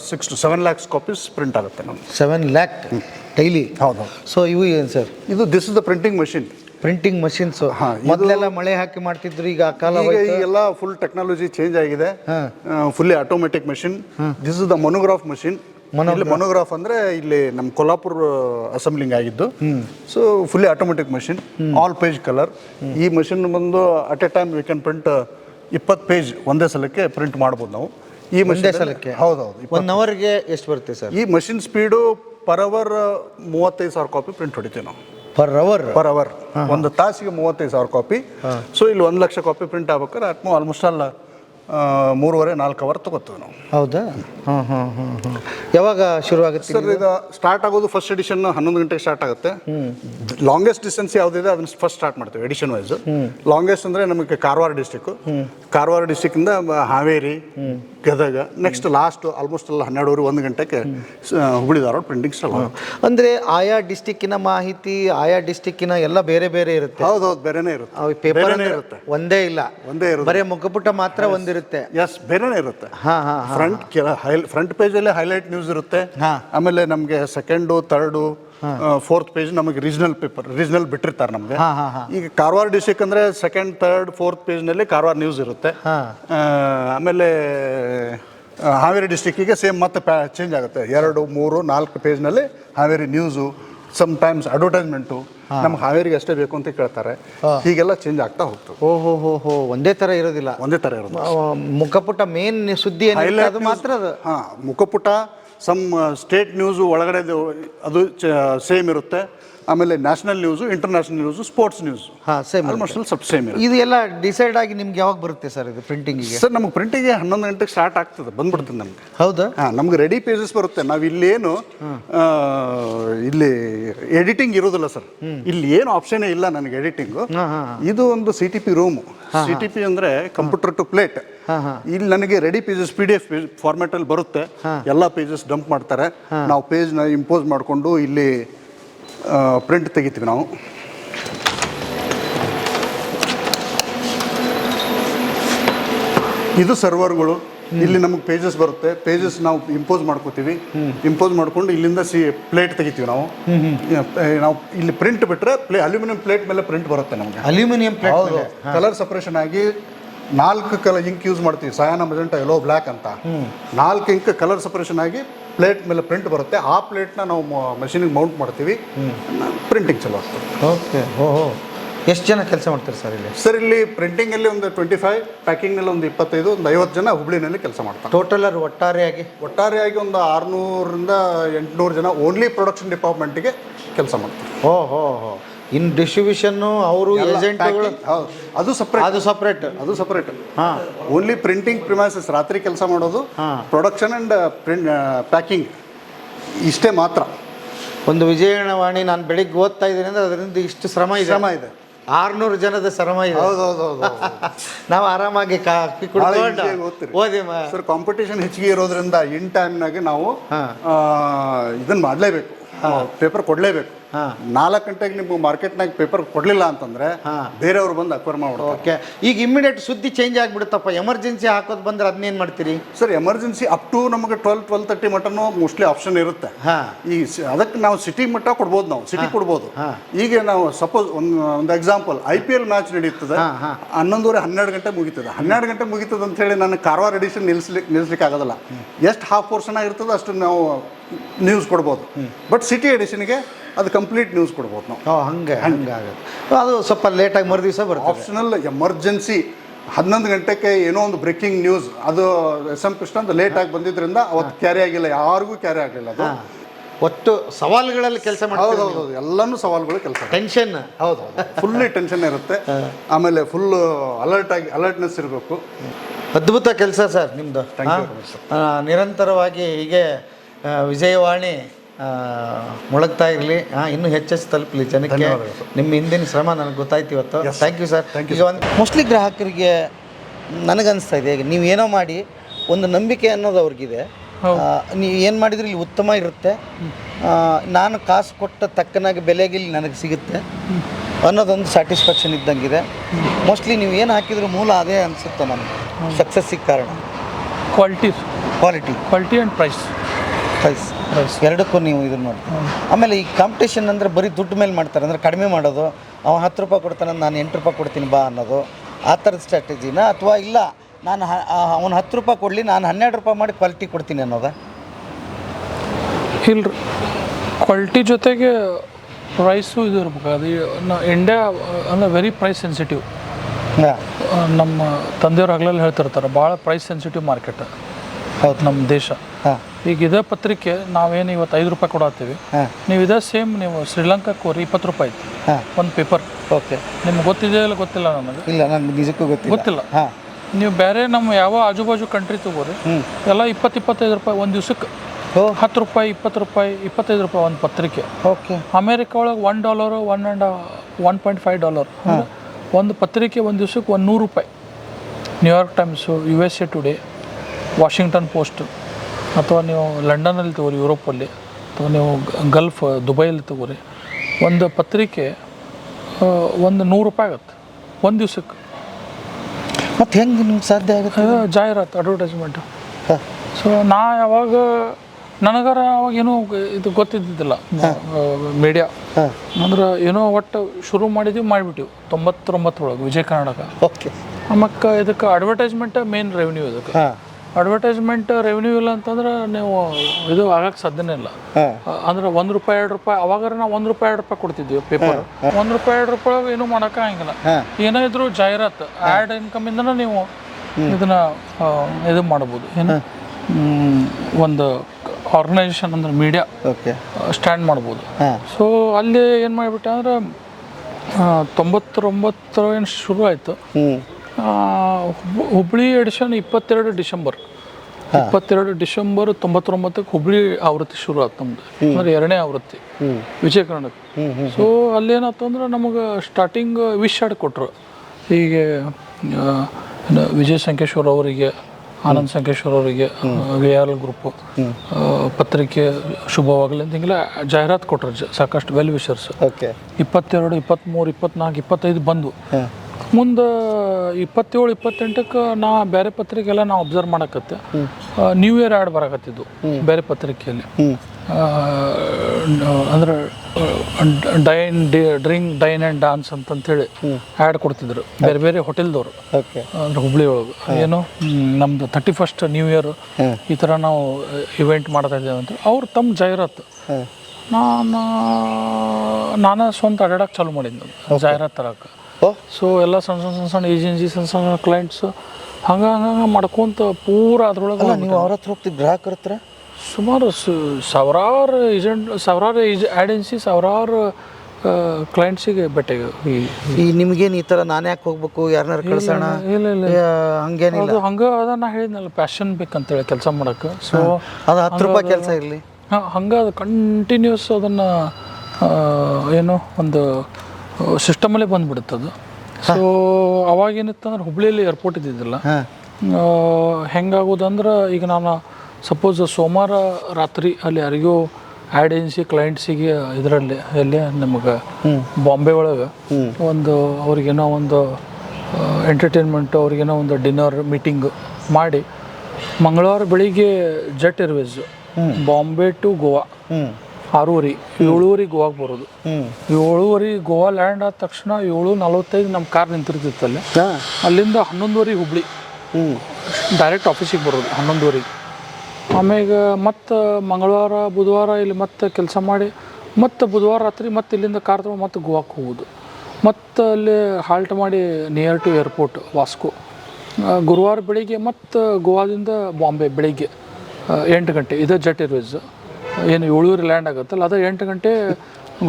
six to seven lakhs copies print ಆಗುತ್ತೆ ನಮ್ದು. ಸೆವೆನ್ ಲ್ಯಾಕ್ ಡೈಲಿ ಹೌದು ಸೊ ಇವು ಏನು ಸರ್? ಇದು this is the printing machine printing machines ಮೊದಲೆಲ್ಲ ಮಳೆ ಹಾಕಿ ಮಾಡ್ತಿದ್ರು ಈಗ ಆ ಕಾಲ ಈಗ ಹೋಯ್ತು. ಈಗೆಲ್ಲ ಫುಲ್ ಟೆಕ್ನಾಲಜಿ ಚೇಂಜ್ ಆಗಿದೆ. Full fully automatic machine this is the monograph machine monograph ಅಂದ್ರೆ ಇಲ್ಲಿ ನಮ್ಮ ಕೊಲ್ಲಾಪುರ ಅಸೆಂಬ್ಲಿಂಗ್ ಆಗಿದ್ದು. So fully automatic machine all page colour ಈ ಮಷಿನ್ ಬಂದು at a time we can print ಇಪ್ಪತ್ತು ಪೇಜ್ ಒಂದೇ ಸಲಕ್ಕೆ ಪ್ರಿಂಟ್ ಮಾಡ್ಬೋದು ನಾವು. ಈ ಮಷಿನ್ ಸಲಕ್ಕೆ? ಹೌದೌದು ಒನ್ ಅವರ್ಗೆ ಎಷ್ಟು ಬರುತ್ತೆ ಸರ್? ಈ ಮಷಿನ್ ಸ್ಪೀಡು ಪರ್ ಅವರ್ ಮೂವತ್ತೈದು ಸಾವಿರ ಕಾಪಿ ಪ್ರಿಂಟ್ ಹೊಡಿತೀವಿ ನಾವು. ಪರ್ ಅವರ್ ಪರ್ ಅವರ್ ಒಂದು ತಾಸಿಗೆ ಮೂವತ್ತೈದು ಸಾವಿರ ಕಾಪಿ ಸೊ ಇಲ್ಲಿ ಒಂದು ಲಕ್ಷ ಕಾಪಿ ಪ್ರಿಂಟ್ ಆಗ್ಬೇಕಾದ್ರೆ ಆಲ್ಮೋಸ್ಟ್ ಅಲ್ಲ ಮೂರುವರೆ ನಾಲ್ಕು ಅವರ್ ತಗೋತೀವಿ ನಾವು. ಹೌದಾ? ಹಾಂ ಹಾಂ ಹಾಂ ಹಾಂ. ಯಾವಾಗ ಶುರು ಆಗುತ್ತೆ ಸರ್ ಇದು? ಸ್ಟಾರ್ಟ್ ಆಗೋದು ಫಸ್ಟ್ ಎಡಿಷನ್ ಹನ್ನೊಂದು ಗಂಟೆಗೆ ಸ್ಟಾರ್ಟ್ ಆಗುತ್ತೆ. ಲಾಂಗೆಸ್ಟ್ ಡಿಸ್ಟೆನ್ಸ್ ಯಾವುದಿದೆ ಅದನ್ನ ಫಸ್ಟ್ ಸ್ಟಾರ್ಟ್ ಮಾಡ್ತೀವಿ ಎಡಿಷನ್ ವೈಸ್ ಲಾಂಗೆಸ್ಟ್ ಅಂದ್ರೆ ನಮಗೆ Karwar district Karwar ಡಿಸ್ಟಿಕ್ಕಿಂದ Haveri Gadag next last almost ಎಲ್ಲ ಹನ್ನೆರಡುವರೆ ಒಂದು ಗಂಟೆಗೆ ಹುಬ್ಬಳ್ಳಿ ಧಾರವಾಡ ಪ್ರಿಂಟಿಂಗ್ ಸ್ಟಾರ್ಟ್ ಅಂದರೆ ಆಯಾ ಡಿಸ್ಟಿಕ್ಕಿನ ಮಾಹಿತಿ ಆಯಾ ಡಿಸ್ಟಿಕ್ಕಿನ ಎಲ್ಲ ಬೇರೆ ಬೇರೆ ಇರುತ್ತೆ. ಹೌದು ಹೌದು ಬೇರೆನೇ ಇರುತ್ತೆ. ಪೇಪರ್ ಇರುತ್ತೆ. ಒಂದೇ ಇಲ್ಲ. ಒಂದೇ ಇರುತ್ತೆ ಬರೇ ಮುಖಪುಟ ಮಾತ್ರ ಒಂದಿರುತ್ತೆ. ಎಸ್ ಬೇರೆನೇ ಇರುತ್ತೆ. ಹಾ ಹಾ ಫ್ರಂಟ್ ಫ್ರಂಟ್ ಪೇಜಲ್ಲಿ ಹೈಲೈಟ್ ನ್ಯೂಸ್ ಇರುತ್ತೆ. ಆಮೇಲೆ ನಮಗೆ ಸೆಕೆಂಡು ತರ್ಡು ಫೋರ್ತ್ ಪೇಜ್ ನಮಗೆ ರೀಜನಲ್ ಪೇಪರ್ ರೀಜನಲ್ ಬಿಟ್ಟಿರ್ತಾರೆ ನಮಗೆ. ಈಗ ಕಾರವಾರ ಡಿಸ್ಟಿಕ್ ಅಂದರೆ ಸೆಕೆಂಡ್ ತರ್ಡ್ ಫೋರ್ತ್ ಪೇಜ್ನಲ್ಲಿ ಕಾರವಾರ ನ್ಯೂಸ್ ಇರುತ್ತೆ. ಆಮೇಲೆ ಹಾವೇರಿ ಡಿಸ್ಟಿಕ್ಕಿಗೆ ಸೇಮ್ ಮತ್ತೆ ಪ್ಯಾ ಚೇಂಜ್ ಆಗುತ್ತೆ. ಎರಡು ಮೂರು ನಾಲ್ಕು ಪೇಜ್ನಲ್ಲಿ Haveri news some times advertisement ನಮ್ಗೆ ಹಾವೇರಿಗೆ ಅಷ್ಟೇ ಬೇಕು ಅಂತ ಕೇಳ್ತಾರೆ. ಹೀಗೆಲ್ಲ ಚೇಂಜ್ ಆಗ್ತಾ ಹೋಗ್ತದೆ. ಓಹೋ ಹೋ ಹೋ ಒಂದೇ ಥರ ಇರೋದಿಲ್ಲ. ಒಂದೇ ಥರ ಇರೋದು. ಮುಖಪುಟ ಮೇನ್ ಸುದ್ದಿ ಅದು ಮಾತ್ರ ಅದು. ಹಾಂ ಮುಖಪುಟ ಸಮ್ ಸ್ಟೇಟ್ ನ್ಯೂಸು ಒಳಗಡೆ ಅದು ಸೇಮ್ ಇರುತ್ತೆ. ಆಮೇಲೆ national news international news sports news. ಹಾಂ ಸೇಮ್ ಆಲ್ಮೋಸ್ಟ್ ಸ್ವಲ್ಪ ಸೇಮ್ ಇದು ಎಲ್ಲ ಡಿಸೈಡ್ ಆಗಿ ನಿಮ್ಗೆ ಯಾವಾಗ ಬರುತ್ತೆ ಸರ್ ಇದು ಪ್ರಿಂಟಿಂಗಿಗೆ ಸರ್ ನಮ್ಗೆ ಪ್ರಿಂಟಿಂಗ್ ಹನ್ನೊಂದು ಗಂಟೆಗೆ ಸ್ಟಾರ್ಟ್ ಆಗ್ತದೆ ಬಂದ್ಬಿಡ್ತದೆ ನಮ್ಗೆ. ಹೌದಾ? ಹಾಂ ನಮ್ಗೆ ರೆಡಿ ಪೇಜಸ್ ಬರುತ್ತೆ. ನಾವು ಇಲ್ಲೇನು ಇಲ್ಲಿ ಎಡಿಟಿಂಗ್ ಇರೋದಿಲ್ಲ ಸರ್ ಇಲ್ಲಿ ಏನು ಆಪ್ಷನ್ ಇಲ್ಲ ನನಗೆ ಎಡಿಟಿಂಗು ಇದು ಒಂದು C T P room C T P ಅಂದ್ರೆ ಕಂಪ್ಯೂಟರ್ ಟು ಪ್ಲೇಟ್ ಇಲ್ಲಿ ನನಗೆ ready pages P D F ಫಾರ್ಮ್ಯಾಟಲ್ಲಿ ಬರುತ್ತೆ. ಎಲ್ಲ ಪೇಜಸ್ ಡಂಪ್ ಮಾಡ್ತಾರೆ. ನಾವು ಪೇಜ್ನ ಇಂಪೋಸ್ ಮಾಡಿಕೊಂಡು ಇಲ್ಲಿ ಪ್ರಿಂಟ್ ತೆಗಿತೀವಿ ನಾವು. ಇದು ಸರ್ವರ್ಗಳು. ಇಲ್ಲಿ ನಮಗೆ ಪೇಜಸ್ ಬರುತ್ತೆ. ಪೇಜಸ್ ನಾವು ಇಂಪೋಸ್ ಮಾಡ್ಕೋತೀವಿ. ಇಂಪೋಸ್ ಮಾಡ್ಕೊಂಡು ಇಲ್ಲಿಂದ ಸಿ ಪ್ಲೇಟ್ ತೆಗಿತೀವಿ ನಾವು. ನಾವು ಇಲ್ಲಿ ಪ್ರಿಂಟ್ ಬಿಟ್ರೆ ಪ್ಲೇ ಅಲ್ಯೂಮಿನಿಯಂ ಪ್ಲೇಟ್ ಮೇಲೆ ಪ್ರಿಂಟ್ ಬರುತ್ತೆ ನಮಗೆ. ಅಲ್ಯೂಮಿನಿಯಂ ಪ್ಲೇಟ್ ಕಲರ್ ಸಪ್ರೇಷನ್ ಆಗಿ ನಾಲ್ಕು ಕಲರ್ ಇಂಕ್ ಯೂಸ್ ಮಾಡ್ತೀವಿ. ಸಯಾನ ಮಜೆಂಟಾ ಎಲ್ಲೋ ಬ್ಲ್ಯಾಕ್ ಅಂತ. ನಾಲ್ಕು ಇಂಕ್ ಕಲರ್ ಸಪ್ರೇಷನ್ ಆಗಿ ಪ್ಲೇಟ್ ಮೇಲೆ ಪ್ರಿಂಟ್ ಬರುತ್ತೆ. ಆ ಪ್ಲೇಟ್ನ ನಾವು ಮಷೀನಿಗೆ ಮೌಂಟ್ ಮಾಡ್ತೀವಿ. ಪ್ರಿಂಟಿಂಗ್ ಚಲೋ ಆಗ್ತದೆ. ಓಕೆ. ಓಹೋ. ಎಷ್ಟು ಜನ ಕೆಲಸ ಮಾಡ್ತಾರೆ ಸರ್ ಇಲ್ಲಿ? ಸರ್ ಇಲ್ಲಿ ಪ್ರಿಂಟಿಂಗಲ್ಲಿ ಒಂದು ಟ್ವೆಂಟಿ ಫೈವ್ ಪ್ಯಾಕಿಂಗ್ನಲ್ಲಿ ಒಂದು ಇಪ್ಪತ್ತೈದು ಒಂದು ಐವತ್ತು ಜನ ಹುಬ್ಳಿನಲ್ಲಿ ಕೆಲಸ ಮಾಡ್ತಾರೆ. ಟೋಟಲ್ ಒಟ್ಟಾರೆಯಾಗಿ? ಒಟ್ಟಾರೆಯಾಗಿ ಒಂದು ಆರುನೂರಿಂದ ಎಂಟುನೂರು ಜನ ಓನ್ಲಿ ಪ್ರೊಡಕ್ಷನ್ ಡಿಪಾರ್ಟ್ಮೆಂಟಿಗೆ ಕೆಲಸ ಮಾಡ್ತಾರೆ. ಓಹೋ ಹೋ. ಇನ್ ಡಿಸ್ಟ್ರಿಬ್ಯೂಷನ್ನು ಅವರು ಏಜೆಂಟ್ಗಳು ಹೌದು. ಅದು ಸಪ್ರೇಟ್ ಅದು ಸಪ್ರೇಟ್ ಅದು ಸಪ್ರೇಟ್ ಹಾಂ. ಓನ್ಲಿ ಪ್ರಿಂಟಿಂಗ್ ಪ್ರಿಮೈಸಸ್ ರಾತ್ರಿ ಕೆಲಸ ಮಾಡೋದು ಹಾ. ಪ್ರೊಡಕ್ಷನ್ ಆ್ಯಂಡ್ ಪ್ರಿಂಟ್ ಪ್ಯಾಕಿಂಗ್ ಇಷ್ಟೇ ಮಾತ್ರ. ಒಂದು ವಿಜಯವಾಣಿ ನಾನು ಬೆಳಿಗ್ಗೆ ಓದ್ತಾ ಇದ್ದೀನಿ ಅಂದ್ರೆ ಅದರಿಂದ ಇಷ್ಟು ಶ್ರಮ ಇದೆ. ಶ್ರಮ ಇದೆ. ಆರ್ನೂರು ಜನದ ಶ್ರಮ ಇದೆ. ಹೌದು ಹೌದು ಹೌದು ನಾವು ಆರಾಮಾಗಿ ಕಾಫಿ. ಓದಿ ಸರ್ ಕಾಂಪಿಟೇಷನ್ ಹೆಚ್ಚಿಗೆ ಇರೋದ್ರಿಂದ ಇನ್ ಟೈಮ್ನಾಗೆ ನಾವು ಇದನ್ನು ಮಾಡಲೇಬೇಕು. ಪೇಪರ್ ಕೊಡಲೇಬೇಕು. ನಾಲ್ಕು ಗಂಟೆಗೆ ನಿಮ್ಗೆ ಮಾರ್ಕೆಟ್ನಾಗ ಪೇಪರ್ ಕೊಡಲಿಲ್ಲ ಅಂತಂದ್ರೆ ಹಾ. ಬೇರೆಯವ್ರು ಬಂದು ಅಕ್ವರ್ ಮಾಡ್ಬಿಡ್ತಾರೆ. ಓಕೆ ಈಗ ಇಮಿಡಿಯೇಟ್ ಸುದ್ದಿ ಚೇಂಜ್ ಆಗಿಬಿಡುತ್ತಪ್ಪ. ಎಮರ್ಜೆನ್ಸಿ ಹಾಕೋದು ಬಂದ್ರೆ ಅದನ್ನೇನು ಮಾಡ್ತೀರಿ? ಸರ್ ಎಮರ್ಜೆನ್ಸಿ ಅಪ್ ಟು ನಮಗೆ ಟ್ವೆಲ್ ಟ್ವೆಲ್ ತರ್ಟಿ ಮಟನು ಮೋಸ್ಟ್ಲಿ ಆಪ್ಷನ್ ಇರುತ್ತೆ. ಹಾ. ಈ ಅದಕ್ಕೆ ನಾವು ಸಿಟಿ ಮಟ್ಟ ಕೊಡ್ಬೋದು ನಾವು ಸಿಟಿ ಕೊಡ್ಬೋದು. ಹಾ. ಈಗ ನಾವು ಸಪೋಸ್ ಒಂದು ಒಂದು example I P L match ನಡೀತದೆ. ಹನ್ನೊಂದೂವರೆ ಹನ್ನೆರಡು ಗಂಟೆ ಮುಗೀತದೆ. ಹನ್ನೆರಡು ಗಂಟೆ ಮುಗೀತದೆ ಅಂತ ಹೇಳಿ ನಾನು ಕಾರವಾರ ಎಡಿಷನ್ ನಿಲ್ಸ್ಲಿಕ್ಕೆ ನಿಲ್ಲಿಸ್ಲಿಕ್ಕೆ ಆಗೋದಿಲ್ಲ ಎಷ್ಟು ಹಾಫ್ ಪೋರ್ಷನ್ ಆಗಿರ್ತದೆ ಅಷ್ಟು ನಾವು ನ್ಯೂಸ್ ಕೊಡ್ಬೋದು. ಬಟ್ ಸಿಟಿ ಎಡಿಷನ್ಗೆ ಅದು ಕಂಪ್ಲೀಟ್ ನ್ಯೂಸ್ ಕೊಡ್ಬೋದು ನಾವು. ಹಂಗೆ ಹಂಗಾಗುತ್ತೆ ಅದು ಸ್ವಲ್ಪ ಲೇಟಾಗಿ ಮರು ದಿವಸ ಬರುತ್ತೆ ಆಪ್ಷನಲ್ ಎಮರ್ಜೆನ್ಸಿ ಹನ್ನೊಂದು ಗಂಟೆಗೆ ಏನೋ ಒಂದು ಬ್ರೇಕಿಂಗ್ ನ್ಯೂಸ್ ಅದು ಎಸ್ ಎಂ ಕೃಷ್ಣ ಅಂತ ಲೇಟ್ ಆಗಿ ಬಂದಿದ್ರಿಂದ ಅವತ್ತು ಕ್ಯಾರಿ ಆಗಿಲ್ಲ ಯಾರಿಗೂ ಕ್ಯಾರಿ ಆಗಲಿಲ್ಲ ಅದು. ಒಟ್ಟು ಸವಾಲುಗಳಲ್ಲಿ ಕೆಲಸ ಹೌದು ಹೌದು ಹೌದು ಎಲ್ಲನೂ ಸವಾಲುಗಳು ಕೆಲಸ ಟೆನ್ಷನ್ ಹೌದು ಫುಲ್ಲಿ ಟೆನ್ಷನ್ ಇರುತ್ತೆ. ಆಮೇಲೆ ಫುಲ್ ಅಲರ್ಟ್ ಆಗಿ ಅಲರ್ಟ್ನೆಸ್ ಇರಬೇಕು. ಅದ್ಭುತ ಕೆಲಸ ಸರ್ ನಿಮ್ಮದು ನಿರಂತರವಾಗಿ ಹೀಗೆ ವಿಜಯವಾಣಿ ಮೊಳಗ್ತಾ ಇರಲಿ. ಇನ್ನೂ ಹೆಚ್ಚೆಚ್ಚು ತಲುಪಲಿ ಜನಕ್ಕೆ. ನಿಮ್ಮ ಹಿಂದಿನ ಶ್ರಮ ನನಗೆ ಗೊತ್ತಾಯ್ತು ಇವತ್ತು. Thank you sir thank you ಈಗ ಒಂದು ಮೋಸ್ಟ್ಲಿ ಗ್ರಾಹಕರಿಗೆ ನನಗನ್ನಿಸ್ತಾ ಇದೆ. ಈಗ ನೀವು ಏನೋ ಮಾಡಿ ಒಂದು ನಂಬಿಕೆ ಅನ್ನೋದು ಅವ್ರಿಗಿದೆ. ನೀವು ಏನು ಮಾಡಿದ್ರೆ ಇಲ್ಲಿ ಉತ್ತಮ ಇರುತ್ತೆ. ನಾನು ಕಾಸು ಕೊಟ್ಟ ತಕ್ಕನಾಗಿ ಬೆಲೆಗೆ ಇಲ್ಲಿ ನನಗೆ ಸಿಗುತ್ತೆ ಅನ್ನೋದೊಂದು ಸ್ಯಾಟಿಸ್ಫ್ಯಾಕ್ಷನ್ ಇದ್ದಂಗಿದೆ. ಮೋಸ್ಟ್ಲಿ ನೀವು ಏನು ಹಾಕಿದ್ರು ಮೂಲ ಅದೇ ಅನಿಸುತ್ತೆ ನನಗೆ ಸಕ್ಸಸ್ಸಿಗೆ ಕಾರಣ. Quality quality quality and price price ಎರಡಕ್ಕೂ ನೀವು ಇದನ್ನ ನೋಡಿ. ಆಮೇಲೆ ಈ ಕಾಂಪಿಟೇಷನ್ ಅಂದರೆ ಬರೀ ದುಡ್ಡು ಮೇಲೆ ಮಾಡ್ತಾರೆ ಅಂದರೆ ಕಡಿಮೆ ಮಾಡೋದು. ಅವ ಹತ್ತು ರೂಪಾಯಿ ಕೊಡ್ತಾನೆ ನಾನು ಎಂಟು ರೂಪಾಯಿ ಕೊಡ್ತೀನಿ ಬಾ ಅನ್ನೋದು. ಆ ಥರದ ಸ್ಟ್ರಾಟಜಿನ ಅಥವಾ ಇಲ್ಲ ನಾನು ಅವನು ಹತ್ತು ರೂಪಾಯಿ ಕೊಡಲಿ ನಾನು ಹನ್ನೆರಡು ರೂಪಾಯಿ ಮಾಡಿ ಕ್ವಾಲಿಟಿ ಕೊಡ್ತೀನಿ ಅನ್ನೋದ? ಇಲ್ರಿ. ಕ್ವಾಲಿಟಿ ಜೊತೆಗೆ ಪ್ರೈಸು ಇದು ಇರ್ಬೇಕು. ಅದು ಇಂಡಿಯಾ ಅಂದರೆ ವೆರಿ ಪ್ರೈಸ್ ಸೆನ್ಸಿಟಿವ್ ನಮ್ಮ ತಂದೆಯವ್ರು ಹಗಲಲ್ಲಿ ಹೇಳ್ತಿರ್ತಾರೆ ಭಾಳ ಪ್ರೈಸ್ ಸೆನ್ಸಿಟಿವ್ ಮಾರ್ಕೆಟ್ ಹೌದು ನಮ್ಮ ದೇಶ. ಈಗ ಇದೇ ಪತ್ರಿಕೆ ನಾವೇನು ಇವತ್ತು ಐದು ರೂಪಾಯಿ ಕೊಡತ್ತೀವಿ ನೀವು ಇದೇ ಸೇಮ್ ನೀವು ಶ್ರೀಲಂಕಾಕ್ಕೆ ಹೋರಿ ಇಪ್ಪತ್ತು ರೂಪಾಯಿ ಐತಿ ಒಂದು ಪೇಪರ್. ಓಕೆ. ನಿಮ್ಗೆ ಗೊತ್ತಿದೆ ಇಲ್ಲ ಗೊತ್ತಿಲ್ಲ ನಮಗೆ? ಇಲ್ಲ ನನಗೆ ನಿಜಕ್ಕೂ ಗೊತ್ತಿಲ್ಲ. ಗೊತ್ತಿಲ್ಲ. ನೀವು ಬೇರೆ ನಮ್ಮ ಯಾವ ಆಜು ಬಾಜು ಕಂಟ್ರಿ ತಗೋರಿ ಎಲ್ಲ ಇಪ್ಪತ್ತು ಇಪ್ಪತ್ತೈದು ರೂಪಾಯಿ ಒಂದು ದಿವ್ಸಕ್ಕೆ ಹತ್ತು ರೂಪಾಯಿ ಇಪ್ಪತ್ತು ರೂಪಾಯಿ ಇಪ್ಪತ್ತೈದು ರೂಪಾಯಿ ಒಂದು ಪತ್ರಿಕೆ. ಓಕೆ. ಅಮೇರಿಕ ಒಳಗೆ one dollar one and one point five dollar ಒಂದು ಪತ್ರಿಕೆ ಒಂದು ದಿವ್ಸಕ್ಕೆ ಒಂದು ನೂರು ರೂಪಾಯಿ. New York Times U S A today Washington Post ಅಥವಾ ನೀವು ಲಂಡನಲ್ಲಿ ತಗೋರಿ ಯುರೋಪಲ್ಲಿ ಅಥವಾ ನೀವು ಗಲ್ಫ್ ದುಬೈಯಲ್ಲಿ ತಗೋರಿ ಒಂದು ಪತ್ರಿಕೆ ಒಂದು ನೂರು ರೂಪಾಯಿ ಆಗುತ್ತೆ ಒಂದು ದಿವ್ಸಕ್ಕೆ. ಮತ್ತು ಹೆಂಗೆ ನಿಮ್ಗೆ ಸಾಧ್ಯ ಆಗುತ್ತೆ? ಜಾಹೀರಾತು ಅಡ್ವರ್ಟೈಸ್ಮೆಂಟ್ ಸೊ ನಾ ಯಾವಾಗ ನನಗರ ಅವಾಗ ಏನೂ ಇದು ಗೊತ್ತಿದ್ದಿದ್ದಿಲ್ಲ ಮೀಡಿಯಾ ಅಂದ್ರೆ ಏನೋ ಒಟ್ಟು ಶುರು ಮಾಡಿದೀವಿ ಮಾಡಿಬಿಟ್ಟಿವಿ ತೊಂಬತ್ತೊಂಬತ್ತರೊಳಗೆ ವಿಜಯ ಕರ್ನಾಟಕ. ಓಕೆ. ಆಮಕ್ಕ ಇದಕ್ಕೆ ಅಡ್ವರ್ಟೈಸ್ಮೆಂಟ್ ಮೇನ್ ರೆವೆನ್ಯೂ ಇದಕ್ಕೆ. ಅಡ್ವರ್ಟೈಸ್ಮೆಂಟ್ ರೆವಿನ್ಯೂ ಇಲ್ಲ ಅಂತಂದ್ರೆ ನೀವು ಇದು ಆಗಕ್ಕೆ ಸಾಧ್ಯನೇ ಇಲ್ಲ. ಅಂದ್ರೆ ಒಂದು ರೂಪಾಯಿ ಎರಡು ರೂಪಾಯಿ ಅವಾಗ ನಾವು ಒಂದು ರೂಪಾಯಿ ಎರಡು ರೂಪಾಯಿ ಕೊಡ್ತಿದ್ವಿ ಪೇಪರ್ ಒಂದು ರೂಪಾಯಿ ಎರಡು ರೂಪಾಯಿ ಏನು ಮಾಡೋಕೆ ಆಗಿಲ್ಲ ಹಾಂ. ಏನೇ ಇದ್ರು ಜಾಹೀರಾತು ಆ್ಯಡ್ ಇನ್ಕಮಿಂದನೇ ನೀವು ಇದನ್ನ ಇದು ಮಾಡ್ಬೋದು. ಏನು? ಒಂದು ಆರ್ಗನೈಸೇಷನ್ ಅಂದ್ರೆ ಮೀಡಿಯಾ ಓಕೆ. ಸ್ಟ್ಯಾಂಡ್ ಮಾಡ್ಬೋದು. ಹಾಂ. ಸೊ ಅಲ್ಲಿ ಏನು ಮಾಡ್ಬಿಟ್ಟೆ ಅಂದ್ರೆ ತೊಂಬತ್ತೊಂಬತ್ತರ ಏನು ಶುರು ಆಯಿತು. ಹುಬ್ಳಿ ಎಡಿಷನ್ ಇಪ್ಪತ್ತೆರಡು ಡಿಸೆಂಬರ್. ಇಪ್ಪತ್ತೆರಡು ಡಿಸೆಂಬರ್ ತೊಂಬತ್ತೊಂಬತ್ತಕ್ಕೆ ಹುಬ್ಳಿ ಆವೃತ್ತಿ ಶುರು ಆಯ್ತು ನಮ್ದು ಅಂದ್ರೆ ಎರಡನೇ ಆವೃತ್ತಿ. ವಿಜಯ ಕರ್ನಾಟಕ ಸೊ ಅಲ್ಲೇನಾಯ್ತು ಅಂದ್ರೆ ನಮಗೆ ಸ್ಟಾರ್ಟಿಂಗ್ ವಿಶ್ ಹಾಡ್ ಕೊಟ್ಟರು ಹೀಗೆ ವಿಜಯ್ ಸಂಕೇಶ್ವರ್ ಅವರಿಗೆ ಆನಂದ್ ಸಂಕೇಶ್ವರ್ ಅವರಿಗೆ ವಿ ಆರ್ ಎಲ್ ಗ್ರೂಪ್ ಪತ್ರಿಕೆ ಶುಭವಾಗಲಿ ಅಂತ ಹಿಂಗೆಲ್ಲ ಜಾಹೀರಾತು ಕೊಟ್ಟರು ಸಾಕಷ್ಟು ವೆಲ್ ವಿಷರ್ಸ್ ಓಕೆ ಇಪ್ಪತ್ತೆರಡು ಇಪ್ಪತ್ತ್ಮೂರು ಇಪ್ಪತ್ನಾಲ್ಕು ಇಪ್ಪತ್ತೈದು ಬಂದು ಮುಂದೆ ಇಪ್ಪತ್ತೇಳು ಇಪ್ಪತ್ತೆಂಟಕ್ಕೆ ನಾ ಬೇರೆ ಪತ್ರಿಕೆಲ್ಲ ನಾ ಅಬ್ಸರ್ವ್ ಮಾಡಕತ್ತೆ. ನ್ಯೂ ಇಯರ್ ಆ್ಯಡ್ ಬರಕತ್ತಿದ್ದು ಬೇರೆ ಪತ್ರಿಕೆಯಲ್ಲಿ. ಅಂದ್ರೆ ಡೈನ್ ಡಿ ಡ್ರಿಂಕ್ ಡೈನ್ ಆ್ಯಂಡ್ ಡಾನ್ಸ್ ಅಂತಂತೇಳಿ ಆ್ಯಡ್ ಕೊಡ್ತಿದ್ರು. ಬೇರೆ ಬೇರೆ ಹೋಟೆಲ್ದವರು. ಅಂದ್ರೆ ಹುಬ್ಳಿ ಒಳಗೆ. ಏನು ನಮ್ದು ತರ್ಟಿ ಫಸ್ಟ್ ನ್ಯೂ ಇಯರ್ ಈ ಥರ ನಾವು ಇವೆಂಟ್ ಮಾಡ್ತಾ ಇದ್ದೇವೆ ಅಂತ ಅವ್ರು ತಮ್ಮ ಜಾಹೀರಾತು. ನಾನು ನಾನು ಸ್ವಂತ ಅಡ್ಡಾಡಕ್ಕೆ ಚಾಲೂ ಮಾಡಿದ್ದು ಜಾಹೀರಾತು ತರಕ್ಕೆ ಸೊ ಎಲ್ಲ ಸಣ್ಣ ಸಣ್ಣ ಸಣ್ಣ ಸಣ್ಣ ಏಜೆನ್ಸಿ ಸಣ್ಣ ಸಣ್ಣ ಕ್ಲೈಂಟ್ಸ್ ಹಂಗೆ ಹಂಗ ಮಾಡ್ಕೊಂತ ಪೂರ ಅದ್ರೊಳಗೆ ನೀವು ಅವ್ರ ಹತ್ರ ಹೋಗ್ತೀವಿ ಗ್ರಾಹಕರ ಹತ್ರ? ಸುಮಾರು ಸಾವಿರಾರು ಏಜೆಂಟ್ ಸಾವಿರಾರು ಏಜ್ ಏಜೆನ್ಸಿ ಸಾವಿರಾರು ಕ್ಲೈಂಟ್ಸಿಗೆ ಭೇಟಿ ಈ ನಿಮ್ಗೇನು ಈ ಥರ ನಾನು ಯಾಕೆ ಹೋಗ್ಬೇಕು? ಯಾರನ್ನಾರು ಕಳ್ಸೋಣ? ಇಲ್ಲ ಇಲ್ಲ ಹಂಗೇನಿಲ್ಲ. ಅದು ಹಂಗೆ ಅದ ನಾ ಹೇಳಿದ್ನಲ್ಲ ಪ್ಯಾಷನ್ ಬೇಕಂತೇಳಿ ಕೆಲಸ ಮಾಡೋಕ್ಕೆ ಸೊ ಅದು ಹತ್ತು ರೂಪಾಯಿ ಕೆಲಸ ಇರಲಿ. ಹಾಂ ಹಂಗೆ ಅದು ಕಂಟಿನ್ಯೂಸ್ ಅದನ್ನು ಏನು ಒಂದು ಸಿಸ್ಟಮಲ್ಲೇ ಬಂದ್ಬಿಡುತ್ತೆ ಅದು. ಸೊ ಅವಾಗೇನಿತ್ತಂದ್ರೆ ಹುಬ್ಳಿಯಲ್ಲಿ ಏರ್ಪೋರ್ಟ್ ಇದ್ದಿದ್ದಿಲ್ಲ. ಹೆಂಗಾಗೋದಂದ್ರೆ ಈಗ ನಾನು ಸಪೋಸ್ ಸೋಮವಾರ ರಾತ್ರಿ ಅಲ್ಲಿ ಯಾರಿಗೂ ಆ್ಯಡ್ ಏಜೆನ್ಸಿ ಕ್ಲೈಂಟ್ಸಿಗೆ ಇದರಲ್ಲಿ ಎಲ್ಲಿ ನಮಗೆ ಬಾಂಬೆ ಒಳಗೆ ಒಂದು ಅವ್ರಿಗೇನೋ ಒಂದು ಎಂಟರ್ಟೈನ್ಮೆಂಟ್ ಅವ್ರಿಗೇನೋ ಒಂದು ಡಿನ್ನರ್ ಮೀಟಿಂಗ್ ಮಾಡಿ ಮಂಗಳವಾರ ಬೆಳಿಗ್ಗೆ Jet Airways Bombay to Goa ಹ್ಞೂ ಆರೂವರೆ ಏಳುವರೆ ಗೋವಾಗೆ ಬರೋದು. ಏಳುವರೆ ಗೋವಾ ಲ್ಯಾಂಡ್ ಆದ ತಕ್ಷಣ ಏಳು ನಲವತ್ತೈದು ನಮ್ಮ ಕಾರ್ ನಿಂತಿರ್ತಿತ್ತು ಅಲ್ಲಿ. ಅಲ್ಲಿಂದ ಹನ್ನೊಂದುವರೆ ಹುಬ್ಳಿ. ಹ್ಞೂ ಡೈರೆಕ್ಟ್ ಆಫೀಸಿಗೆ ಬರೋದು ಹನ್ನೊಂದುವರೆಗೆ ಆಮ್ಯಾಗ ಮತ್ತು ಮಂಗಳವಾರ ಬುಧವಾರ ಇಲ್ಲಿ ಮತ್ತೆ ಕೆಲಸ ಮಾಡಿ ಮತ್ತು ಬುಧವಾರ ರಾತ್ರಿ ಮತ್ತೆ ಇಲ್ಲಿಂದ ಕಾರ್ ತೊಗೊಂಡು ಮತ್ತೆ ಗೋವಾಕ್ಕೆ ಹೋಗೋದು. ಮತ್ತು ಅಲ್ಲಿ ಹಾಲ್ಟ್ ಮಾಡಿ ನಿಯರ್ ಟು ಏರ್ಪೋರ್ಟ್ ವಾಸ್ಕೋ. ಗುರುವಾರ ಬೆಳಿಗ್ಗೆ ಮತ್ತು ಗೋವಾದಿಂದ ಬಾಂಬೆ ಬೆಳಿಗ್ಗೆ ಎಂಟು ಗಂಟೆ ಇದು ಜೆಟ್ ಏರ್ವೇಸ್ ಏನು ಏಳೂರು ಲ್ಯಾಂಡ್ ಆಗುತ್ತಲ್ಲ, ಅದು ಎಂಟು ಗಂಟೆ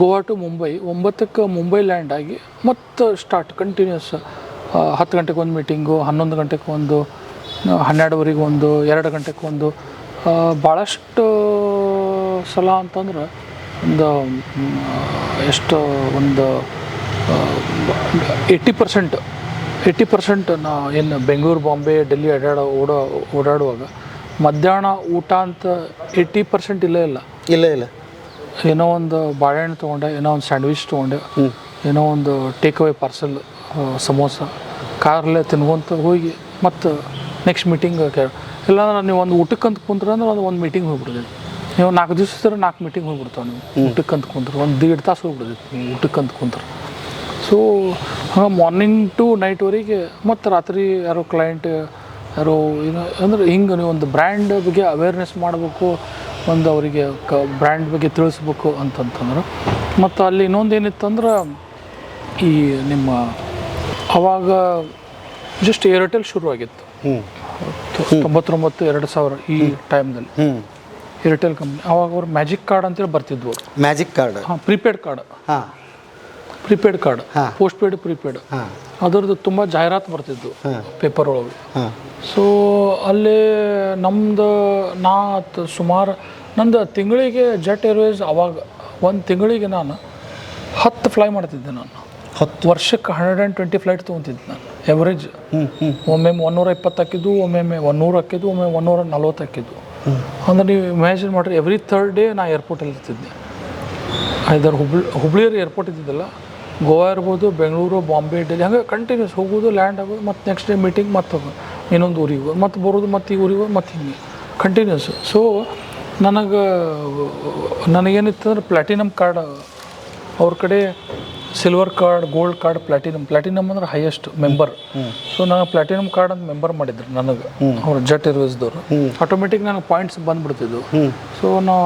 ಗೋವಾ ಟು ಮುಂಬೈ ಒಂಬತ್ತಕ್ಕೆ ಮುಂಬೈ ಲ್ಯಾಂಡ್ ಆಗಿ ಮತ್ತು ಸ್ಟಾರ್ಟ್ ಕಂಟಿನ್ಯೂಸ್ ಹತ್ತು ಗಂಟೆಗೆ ಒಂದು ಮೀಟಿಂಗು ಹನ್ನೊಂದು ಗಂಟೆಗೆ ಒಂದು, ಹನ್ನೆರಡುವರೆಗೆ ಒಂದು, ಎರಡು ಗಂಟೆಗೆ ಒಂದು ಭಾಳಷ್ಟು ಸಲ ಅಂತಂದ್ರೆ ಒಂದು ಎಷ್ಟು ಒಂದು ಏಯ್ಟಿ ಪರ್ಸೆಂಟ್ ಏಯ್ಟಿ ಪರ್ಸೆಂಟ್ ನಾ ಏನು ಬೆಂಗಳೂರು, ಬಾಂಬೆ, ಡೆಲ್ಲಿ ಅಡ್ಡಾಡೋ ಓಡೋ ಓಡಾಡುವಾಗ ಮಧ್ಯಾಹ್ನ ಊಟ ಅಂತ ಏಯ್ಟಿ ಪರ್ಸೆಂಟ್ ಇಲ್ಲೇ ಇಲ್ಲ. ಇಲ್ಲ ಇಲ್ಲ. ಏನೋ ಒಂದು ಬಾಳೆಹಣ್ಣು ತೊಗೊಂಡೆ ಏನೋ ಒಂದು ಸ್ಯಾಂಡ್ವಿಚ್ ತೊಗೊಂಡೆ ಏನೋ ಒಂದು ಟೇಕ್ ಅವೇ ಪಾರ್ಸಲ್ ಸಮೋಸ. ಕಾರಲ್ಲೇ ತಿನ್ಕೊಂತ ಹೋಗಿ ಮತ್ತು ನೆಕ್ಸ್ಟ್ ಮೀಟಿಂಗ್ ಇಲ್ಲಾಂದ್ರೆ ನೀವು ಒಂದು ಊಟಕ್ಕೆ ಅಂತ ಕುಂತ್ರೆ ಅಂದ್ರೆ ಒಂದು ಒಂದು ಮೀಟಿಂಗ್ ಹೋಗ್ಬಿಡ್ತೀವಿ ನೀವು ನಾಲ್ಕು ದಿವಸ ಇದ್ರೆ ನಾಲ್ಕು ಮೀಟಿಂಗ್ ಹೋಗ್ಬಿಡ್ತಾವೆ ನೀವು. ಊಟಕ್ಕೆ ಅಂತ ಕುಂತ್ರೆ ಒಂದು ದೀಡ್ ತಾಸು ಹೋಗ್ಬಿಡ್ತೈತಿ ನೀವು ಊಟಕ್ಕೆ ಅಂತ ಕುಂತ್ರೆ. ಸೊ ಹಾಂ ಮಾರ್ನಿಂಗ್ ಟು ನೈಟ್ವರೆಗೆ ಮತ್ತು ರಾತ್ರಿ ಯಾರೋ ಕ್ಲೈಂಟ್ ಯಾರೋ ಏನು ಅಂದ್ರೆ ಹಿಂಗೆ ನೀವು ಒಂದು ಬ್ರ್ಯಾಂಡ್ ಬಗ್ಗೆ ಅವೇರ್ನೆಸ್ ಮಾಡಬೇಕು ಒಂದು ಅವರಿಗೆ ಕ ಬ್ರ್ಯಾಂಡ್ ಬಗ್ಗೆ ತಿಳಿಸ್ಬೇಕು ಅಂತಂತಂದ್ರೆ. ಮತ್ತು ಅಲ್ಲಿ ಇನ್ನೊಂದು ಏನಿತ್ತಂದ್ರೆ ಈ ನಿಮ್ಮ ಅವಾಗ ಜಸ್ಟ್ ಏರ್ಟೆಲ್ ಶುರುವಾಗಿತ್ತು. ತೊಂಬತ್ತೊಂಬತ್ತು ಎರಡು ಸಾವಿರ ಈ ಟೈಮ್ದಲ್ಲಿ ಏರ್ಟೆಲ್ ಕಂಪ್ನಿ ಅವಾಗ ಅವ್ರು ಮ್ಯಾಜಿಕ್ ಕಾರ್ಡ್ ಅಂತೇಳಿ ಬರ್ತಿದ್ವು ಮ್ಯಾಜಿಕ್ ಕಾರ್ಡ್ ಹಾಂ ಪ್ರೀಪೇಯ್ಡ್ ಕಾರ್ಡ್ ಹಾಂ. ಪ್ರಿಪೇಡ್ ಕಾರ್ಡ್ ಹಾ. ಪೋಸ್ಟ್ ಪೇಯ್ಡ್ ಪ್ರಿಪೇಡ್ ಹಾಂ. ಅದರದ್ದು ತುಂಬ ಜಾಹೀರಾತು ಬರ್ತಿದ್ದು ಪೇಪರ್ ಒಳಗೆ ಸೊ ಅಲ್ಲಿ ನಮ್ದು ನಾ ಸುಮಾರು ನಂದು ತಿಂಗಳಿಗೆ ಜೆಟ್ ಏರ್ವೇಸ್ ಅವಾಗ ಒಂದು ತಿಂಗಳಿಗೆ ನಾನು ಹತ್ತು ಫ್ಲೈ ಮಾಡ್ತಿದ್ದೆ ನಾನು. ಹತ್ತು? ವರ್ಷಕ್ಕೆ ಹಂಡ್ರೆಡ್ ಆ್ಯಂಡ್ ಟ್ವೆಂಟಿ ಫ್ಲೈಟ್ ತೊಗೊತಿದ್ದೆ ನಾನು ಎವರೇಜ್ ಒಮ್ಮೊಮ್ಮೆ ಒನ್ನೂರ ಇಪ್ಪತ್ತು ಹಾಕಿದ್ದು ಒಮ್ಮೊಮ್ಮೆ ಒನ್ನೂರು ಹಾಕಿದ್ದು ಒಮ್ಮೆ ಒನ್ನೂರ ನಲ್ವತ್ತು ಹಾಕಿದ್ದು. ಅಂದ್ರೆ ನೀವು ಇಮ್ಯಾಜಿನ್ ಮಾಡಿರಿ ಎವ್ರಿ ಥರ್ಡ್ ಡೇ ನಾ ಏರ್ಪೋರ್ಟಲ್ಲಿ ಇರ್ತಿದ್ದೆ. ಐದರ್ ಹುಬ್ಳಿ ಹುಬ್ಳಿಯರ್ ಏರ್ಪೋರ್ಟ್ ಇದ್ದಿದ್ದಲ್ಲ ಗೋವಾ ಇರ್ಬೋದು, ಬೆಂಗಳೂರು, ಬಾಂಬೆ, ಡೆಲ್ಲಿ, ಹಂಗೆ ಕಂಟಿನ್ಯೂಸ್ ಹೋಗೋದು ಲ್ಯಾಂಡ್ ಆಗೋದು, ಮತ್ತು ನೆಕ್ಸ್ಟ್ ಡೇ ಮೀಟಿಂಗ್ ಮತ್ತೆ ಇನ್ನೊಂದು ಊರಿಗೆ, ಮತ್ತು ಬರೋದು, ಮತ್ತು ಈ ಊರಿಗೆ, ಮತ್ತು ಹಿಂಗೆ. ಕಂಟಿನ್ಯೂಸ್ ಸೊ ನನಗೆ, ನನಗೇನಿತ್ತಂದ್ರೆ ಪ್ಲ್ಯಾಟಿನಮ್ ಕಾರ್ಡ್ ಅವ್ರ ಕಡೆ silver card gold card platinum platinum ಅಂದ್ರೆ ಹೈಯೆಸ್ಟ್ ಮೆಂಬರ್ ಸೊ ನಾನು ಪ್ಲಾಟಿನಮ್ ಕಾರ್ಡ್ ಅಂತ ಮೆಂಬರ್ ಮಾಡಿದ್ರು ನನಗೆ. ಅವ್ರು ಜಟ್ ಇರ್ವೇಸ್ದವ್ರು ಆಟೋಮೆಟಿಕ್ ನನಗೆ ಪಾಯಿಂಟ್ಸ್ ಬಂದ್ಬಿಡ್ತಿದ್ವು. ಸೊ ನಾ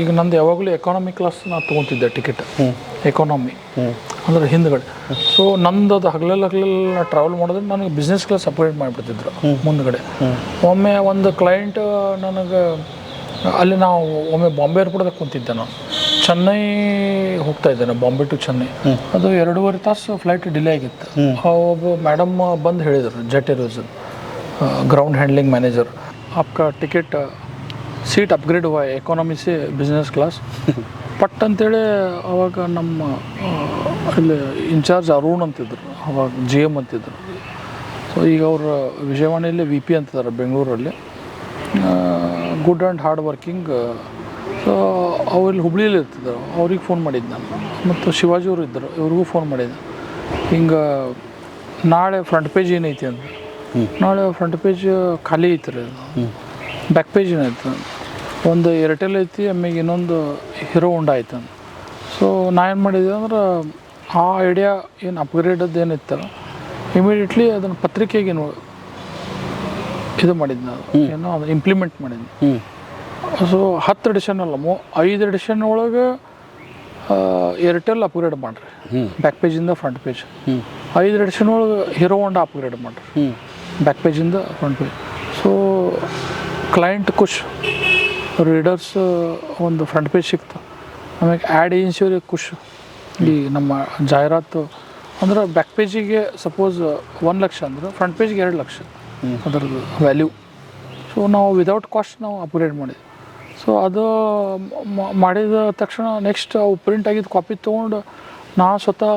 ಈಗ ನಂದು ಯಾವಾಗಲೂ ಎಕಾನಮಿ ಕ್ಲಾಸ್ ನಾ ತೊಗೊತಿದ್ದೆ ಟಿಕೆಟ್ ಎಕಾನಮಿ ಅಂದ್ರೆ ಹಿಂದ್ಗಡೆ. ಸೊ ನಂದು ಅದು ಹಗಲೆಲ್ಲ ಹಗಲೆಲ್ಲ ಟ್ರಾವೆಲ್ ಮಾಡಿದ್ರೆ ನನಗೆ ಬಿಸ್ನೆಸ್ ಕ್ಲಾಸ್ ಅಪ್ಗ್ರೇಡ್ ಮಾಡಿಬಿಡ್ತಿದ್ರು ಮುಂದ್ಗಡೆ. ಒಮ್ಮೆ ಒಂದು ಕ್ಲೈಂಟ್ ನನಗೆ ಅಲ್ಲಿ ನಾವು ಒಮ್ಮೆ ಬಾಂಬೆ ಏರ್ಪೋರ್ಟ್ದಾಗ ಕುಂತಿದ್ದೆ ನಾನು. ಚೆನ್ನೈ ಹೋಗ್ತಾ ಇದ್ದೆ ಬಾಂಬೆ ಟು ಚೆನ್ನೈ. ಅದು ಎರಡೂವರೆ ತಾಸು ಫ್ಲೈಟ್ ಡಿಲೇ ಆಗಿತ್ತು. ಒಬ್ಬ ಮೇಡಮ್ ಬಂದು ಹೇಳಿದರು ಜೆಟ್ ಏರೋಸನ್ ಗ್ರೌಂಡ್ ಹ್ಯಾಂಡ್ಲಿಂಗ್ ಮ್ಯಾನೇಜರ್ ಆಪ್ಕ ಟಿಕೆಟ್ ಸೀಟ್ ಅಪ್ಗ್ರೇಡ್ ವಾಯ್ ಎಕಾನಮಿಸಿ ಬಿಸ್ನೆಸ್ ಕ್ಲಾಸ್ ಪಟ್ ಅಂತೇಳಿ ಅವಾಗ ನಮ್ಮ ಇಲ್ಲಿ ಇನ್ಚಾರ್ಜ್ ಅರುಣ್ ಅಂತಿದ್ರು ಅವಾಗ ಜಿ ಎಂ ಅಂತಿದ್ರು. ಸೊ ಈಗ ಅವರು ವಿಜಯವಾಣಿಯಲ್ಲಿ ವಿ ಪಿ ಅಂತಿದ್ದಾರೆ ಬೆಂಗಳೂರಲ್ಲಿ. ಗುಡ್ ಆ್ಯಂಡ್ ಹಾರ್ಡ್ ವರ್ಕಿಂಗ್ ಅವ್ರಲ್ಲಿ ಹುಬ್ಳಿಯಲ್ಲಿ ಇರ್ತಿದ್ದರು ಅವ್ರಿಗೆ ಫೋನ್ ಮಾಡಿದ್ದು ನಾನು. ಮತ್ತು ಶಿವಾಜಿ ಅವರು ಇದ್ದರು. ಇವ್ರಿಗೂ ಫೋನ್ ಮಾಡಿದ್ದೆ. ಹಿಂಗೆ ನಾಳೆ ಫ್ರಂಟ್ ಪೇಜ್ ಏನೈತಿ ಅಂತ. ನಾಳೆ ಫ್ರಂಟ್ ಪೇಜ್ ಖಾಲಿ ಐತ್ರಿ ಬ್ಯಾಕ್ ಪೇಜ್ ಏನಾಯ್ತು ಒಂದು ಏರ್ಟೆಲ್ ಐತಿ ಆಮೇಲೆ ಇನ್ನೊಂದು ಹೀರೋ ಹೊಂಡ ಆಯ್ತು ಸೊ ನಾ ಏನು ಮಾಡಿದೆ ಅಂದ್ರೆ ಆ ಐಡಿಯಾ ಏನು ಅಪ್ಗ್ರೇಡದ್ದು ಏನಿತ್ತಲ್ಲ ಇಮಿಡಿಯೇಟ್ಲಿ ಅದನ್ನು ಪತ್ರಿಕೆಗೆ ಏನು ಇದು ಮಾಡಿದ್ದು ನಾನು ಏನೋ ಅದು ಇಂಪ್ಲಿಮೆಂಟ್ ಮಾಡಿದ್ದೆ ಸೊ ಹತ್ತು ಎಡಿಷನ್ ಅಲ್ಲ ಮೂ ಐದು ಎಡಿಷನ್ ಒಳಗೆ ಏರ್ಟೆಲ್ ಅಪ್ಗ್ರೇಡ್ ಮಾಡ್ರಿ. ಬ್ಯಾಕ್ ಪೇಜಿಂದ ಫ್ರಂಟ್ ಪೇಜ್ ಐದು ಎಡಿಷನ್ ಒಳಗೆ ಹೀರೋ ಹೊಂಡ ಅಪ್ಗ್ರೇಡ್ ಮಾಡ್ರಿ. ಬ್ಯಾಕ್ ಪೇಜಿಂದ ಫ್ರಂಟ್ ಪೇಜ್ ಸೊ ಕ್ಲೈಂಟ್ ಖುಷ್. ರೀಡರ್ಸ್ ಒಂದು ಫ್ರಂಟ್ ಪೇಜ್ ಸಿಕ್ತು. ಆಮೇಲೆ ಆ್ಯಡ್ ಏಜೆನ್ಸಿಯವ್ರಿಗೆ ಖುಷ್. ಈ ನಮ್ಮ ಜಾಹೀರಾತು ಅಂದ್ರೆ ಬ್ಯಾಕ್ ಪೇಜಿಗೆ ಸಪೋಸ್ ಒಂದು ಲಕ್ಷ ಅಂದ್ರೆ ಫ್ರಂಟ್ ಪೇಜ್ಗೆ ಎರಡು ಲಕ್ಷ. ಅದರದ್ದು ವ್ಯಾಲ್ಯೂ ಸೊ ನಾವು ವಿದೌಟ್ ಕಾಸ್ಟ್ ನಾವು ಅಪ್ಗ್ರೇಡ್ ಮಾಡಿದ್ವಿ. ಸೊ ಅದು ಮಾಡಿದ ತಕ್ಷಣ ನೆಕ್ಸ್ಟ್ ಅವು ಪ್ರಿಂಟ್ ಆಗಿದ್ದು ಕಾಪಿ ತೊಗೊಂಡು ನಾ ಸ್ವತಃ